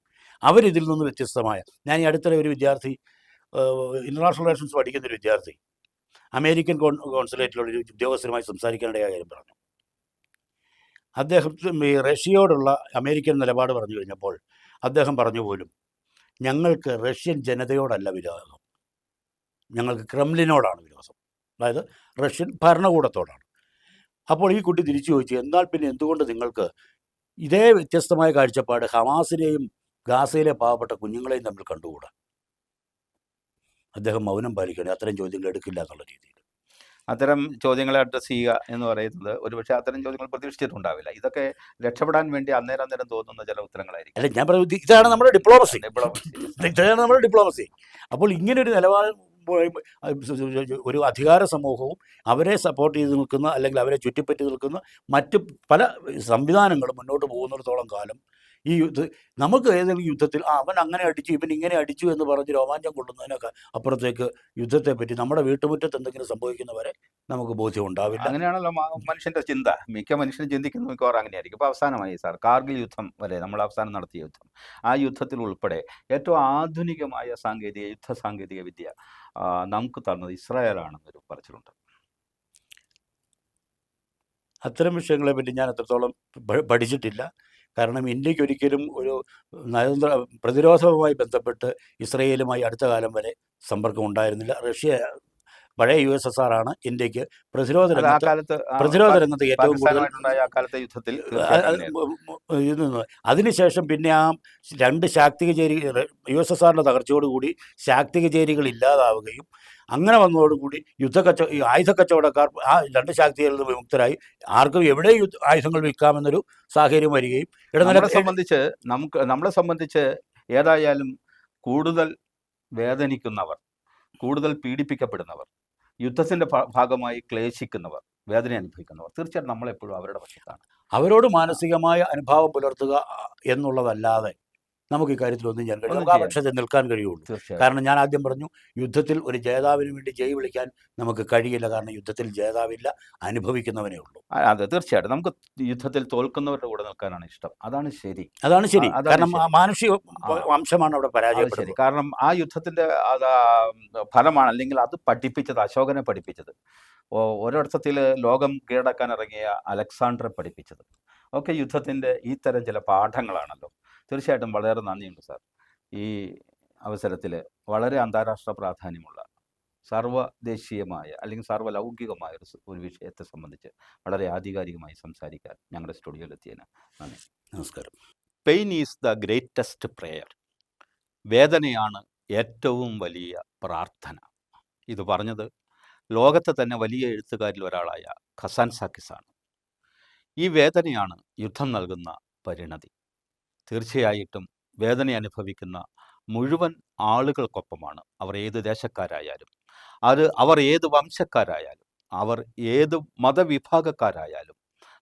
അവരിതിൽ നിന്ന് വ്യത്യസ്തമായ ഞാൻ ഈ അടുത്തിടെ ഒരു വിദ്യാർത്ഥി ഇന്റർനാഷണൽ റിലേഷൻസ് പഠിക്കുന്ന ഒരു വിദ്യാർത്ഥി അമേരിക്കൻ കോൺ കോൺസുലേറ്റിലുള്ള ഒരു ഉദ്യോഗസ്ഥരുമായി സംസാരിക്കാനിടയായ കാര്യം പറഞ്ഞു. അദ്ദേഹം ഈ റഷ്യയോടുള്ള അമേരിക്കൻ നിലപാട് പറഞ്ഞു കഴിഞ്ഞപ്പോൾ അദ്ദേഹം പറഞ്ഞു പോലും ഞങ്ങൾക്ക് റഷ്യൻ ജനതയോടല്ല വിരോധം. ഞങ്ങൾക്ക് ക്രെംലിനോടാണ് വിരോധം. അതായത് റഷ്യൻ ഭരണകൂടത്തോടാണ്. അപ്പോൾ ഈ കുട്ടി തിരിച്ചു ചോദിച്ചു എന്നാൽ പിന്നെ എന്തുകൊണ്ട് നിങ്ങൾക്ക് ഇതേ വ്യത്യസ്തമായ കാഴ്ചപ്പാട് ഹമാസിനെയും ഗാസയിലെ പാവപ്പെട്ട കുഞ്ഞുങ്ങളെയും തമ്മിൽ കണ്ടുകൂടാ? അദ്ദേഹം മൗനം പാലിക്കണേ അത്തരം ചോദ്യങ്ങൾ എടുക്കില്ല എന്നുള്ള രീതിയിൽ. അത്തരം ചോദ്യങ്ങളെ അഡ്രസ്സ് ചെയ്യുക എന്ന് പറയുന്നത് ഒരുപക്ഷെ അത്തരം ചോദ്യങ്ങൾ പ്രതീക്ഷിച്ചിട്ടുണ്ടാവില്ല. ഇതൊക്കെ രക്ഷപ്പെടാൻ വേണ്ടി അന്നേരം അന്നേരം തോന്നുന്ന ചില ഉത്തരങ്ങളായിരിക്കും. അല്ല ഞാൻ പറയുന്നത് ഇതാണ് നമ്മുടെ ഡിപ്ലോമസി ഡിപ്ലോമസി ഇതാണ് നമ്മുടെ ഡിപ്ലോമസി അപ്പോൾ ഇങ്ങനെ ഒരു നിലപാട് ഒരു അധികാര സമൂഹവും അവരെ സപ്പോർട്ട് ചെയ്ത് നിൽക്കുന്ന അല്ലെങ്കിൽ അവരെ ചുറ്റിപ്പറ്റി നിൽക്കുന്ന മറ്റ് പല സംവിധാനങ്ങളും മുന്നോട്ട് പോകുന്നിടത്തോളം കാലം ഈ യുദ്ധ നമുക്ക് ഏതെങ്കിലും യുദ്ധത്തിൽ ആ അവൻ അങ്ങനെ അടിച്ചു ഇവൻ ഇങ്ങനെ അടിച്ചു എന്ന് പറഞ്ഞ് രോമാഞ്ചം കൊള്ളുന്നതിനൊക്കെ അപ്പുറത്തേക്ക് യുദ്ധത്തെ പറ്റി നമ്മുടെ വീട്ടുമുറ്റത്ത് എന്തെങ്കിലും സംഭവിക്കുന്നവരെ നമുക്ക് ബോധ്യം ഉണ്ടാവില്ല. അങ്ങനെയാണല്ലോ മനുഷ്യന്റെ ചിന്ത. മിക്ക മനുഷ്യനും ചിന്തിക്കുന്ന മിക്കവാറും അങ്ങനെയായിരിക്കും. ഇപ്പോൾ അവസാനമായി സാർ കാർഗിൽ യുദ്ധം വരെ നമ്മൾ അവസാനം നടത്തിയ യുദ്ധം. ആ യുദ്ധത്തിൽ ഉൾപ്പെടെ ഏറ്റവും ആധുനികമായ സാങ്കേതിക യുദ്ധ സാങ്കേതിക വിദ്യ നമുക്ക് തന്നത് ഇസ്രായേലാണെന്നൊരു പറച്ചിലുണ്ട്. അത്തരം വിഷയങ്ങളെ പറ്റി ഞാൻ അത്രത്തോളം പഠിച്ചിട്ടില്ല. കാരണം ഇന്ത്യയ്ക്ക് ഒരിക്കലും ഒരു നയതന്ത്ര പ്രതിരോധവുമായി ബന്ധപ്പെട്ട് ഇസ്രയേലുമായി അടുത്ത കാലം വരെ സമ്പർക്കം ഉണ്ടായിരുന്നില്ല. റഷ്യ പഴയ യു എസ് എസ് ആർ ആണ് ഇന്ത്യയ്ക്ക് പ്രതിരോധ രംഗത്ത് പ്രതിരോധ രംഗത്ത് ഏറ്റവും കൂടുതൽ യുദ്ധത്തിൽ അതിനുശേഷം പിന്നെ ആ രണ്ട് ശാക്തിക ചേരി യു എസ് എസ് ആറിന്റെ തകർച്ചയോടുകൂടി ശാക്തിക ചേരികൾ ഇല്ലാതാവുകയും അങ്ങനെ വന്നതോടുകൂടി യുദ്ധക്കച്ച ഈ ആയുധ കച്ചവടക്കാർ ആ രണ്ട് ശാക്തികളിൽ നിന്ന് വിമുക്തരായി. ആർക്കും എവിടെ യുദ്ധ ആയുധങ്ങൾ വിൽക്കാമെന്നൊരു സാഹചര്യം വരികയും നമ്മളെ സംബന്ധിച്ച് നമുക്ക് നമ്മളെ സംബന്ധിച്ച് ഏതായാലും കൂടുതൽ വേദനിക്കുന്നവർ കൂടുതൽ പീഡിപ്പിക്കപ്പെടുന്നവർ യുദ്ധത്തിന്റെ ഭാഗമായി ക്ലേശിക്കുന്നവർ വേദന അനുഭവിക്കുന്നവർ തീർച്ചയായിട്ടും നമ്മളെപ്പോഴും അവരുടെ പക്ഷത്താണ്. അവരോട് മാനസികമായ അനുഭാവം പുലർത്തുക എന്നുള്ളതല്ലാതെ നമുക്ക് ഇക്കാര്യത്തിലൊന്നും ചെയ്യാൻ കഴിയും നമുക്ക് ആ പക്ഷത്തെ നിൽക്കാൻ കഴിയുള്ളൂ. കാരണം ഞാൻ ആദ്യം പറഞ്ഞു യുദ്ധത്തിൽ ഒരു ജേതാവിന് വേണ്ടി ജയ് വിളിക്കാൻ നമുക്ക് കഴിയില്ല. കാരണം യുദ്ധത്തിൽ ജേതാവില്ല അനുഭവിക്കുന്നവനേ ഉള്ളൂ. അതെ തീർച്ചയായിട്ടും. നമുക്ക് യുദ്ധത്തിൽ തോൽക്കുന്നവരുടെ കൂടെ നിൽക്കാനാണ് ഇഷ്ടം. അതാണ് ശരി. അതാണ് ശരി. കാരണം. മാനുഷിക വംശമാണ് അവിടെ പരാജയപ്പെടുന്നത്. കാരണം ആ യുദ്ധത്തിന്റെ ഫലമാണ് അല്ലെങ്കിൽ അത് പഠിപ്പിച്ചത് അശോകനെ പഠിപ്പിച്ചത്. ഒരർത്ഥത്തിൽ ലോകം കീഴടക്കാൻ ഇറങ്ങിയ അലക്സാണ്ടറെ പഠിപ്പിച്ചത്. ഒക്കെ യുദ്ധത്തിന്റെ ഈ തരം ചില പാഠങ്ങളാണല്ലോ. തീർച്ചയായിട്ടും വളരെ നന്ദിയുണ്ട് സാർ. ഈ അവസരത്തിൽ വളരെ അന്താരാഷ്ട്ര പ്രാധാന്യമുള്ള സർവദേശീയമായ അല്ലെങ്കിൽ സർവലൗകികമായ ഒരു ഒരു വിഷയത്തെ സംബന്ധിച്ച് വളരെ ആധികാരികമായി സംസാരിക്കാൻ ഞങ്ങളുടെ സ്റ്റുഡിയോയിലെത്തിയതിന് നന്ദി. നമസ്കാരം. Pain is the greatest prayer വേദനയാണ് ഏറ്റവും വലിയ പ്രാർത്ഥന. ഇത് പറഞ്ഞത് ലോകത്തെ തന്നെ വലിയ എഴുത്തുകാരിൽ ഒരാളായ ഖസാൻ സാക്കിസാണ്. ഈ വേദനയാണ് യുദ്ധം നൽകുന്ന പരിണതി. തീർച്ചയായിട്ടും വേദന അനുഭവിക്കുന്ന മുഴുവൻ ആളുകൾക്കൊപ്പമാണ്. അവർ ഏത് ദേശക്കാരായാലും. അത് അവർ ഏത് വംശക്കാരായാലും അവർ ഏത് മതവിഭാഗക്കാരായാലും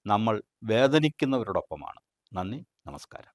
നമ്മൾ വേദനിക്കുന്നവരോടൊപ്പമാണ്. നന്ദി നമസ്കാരം.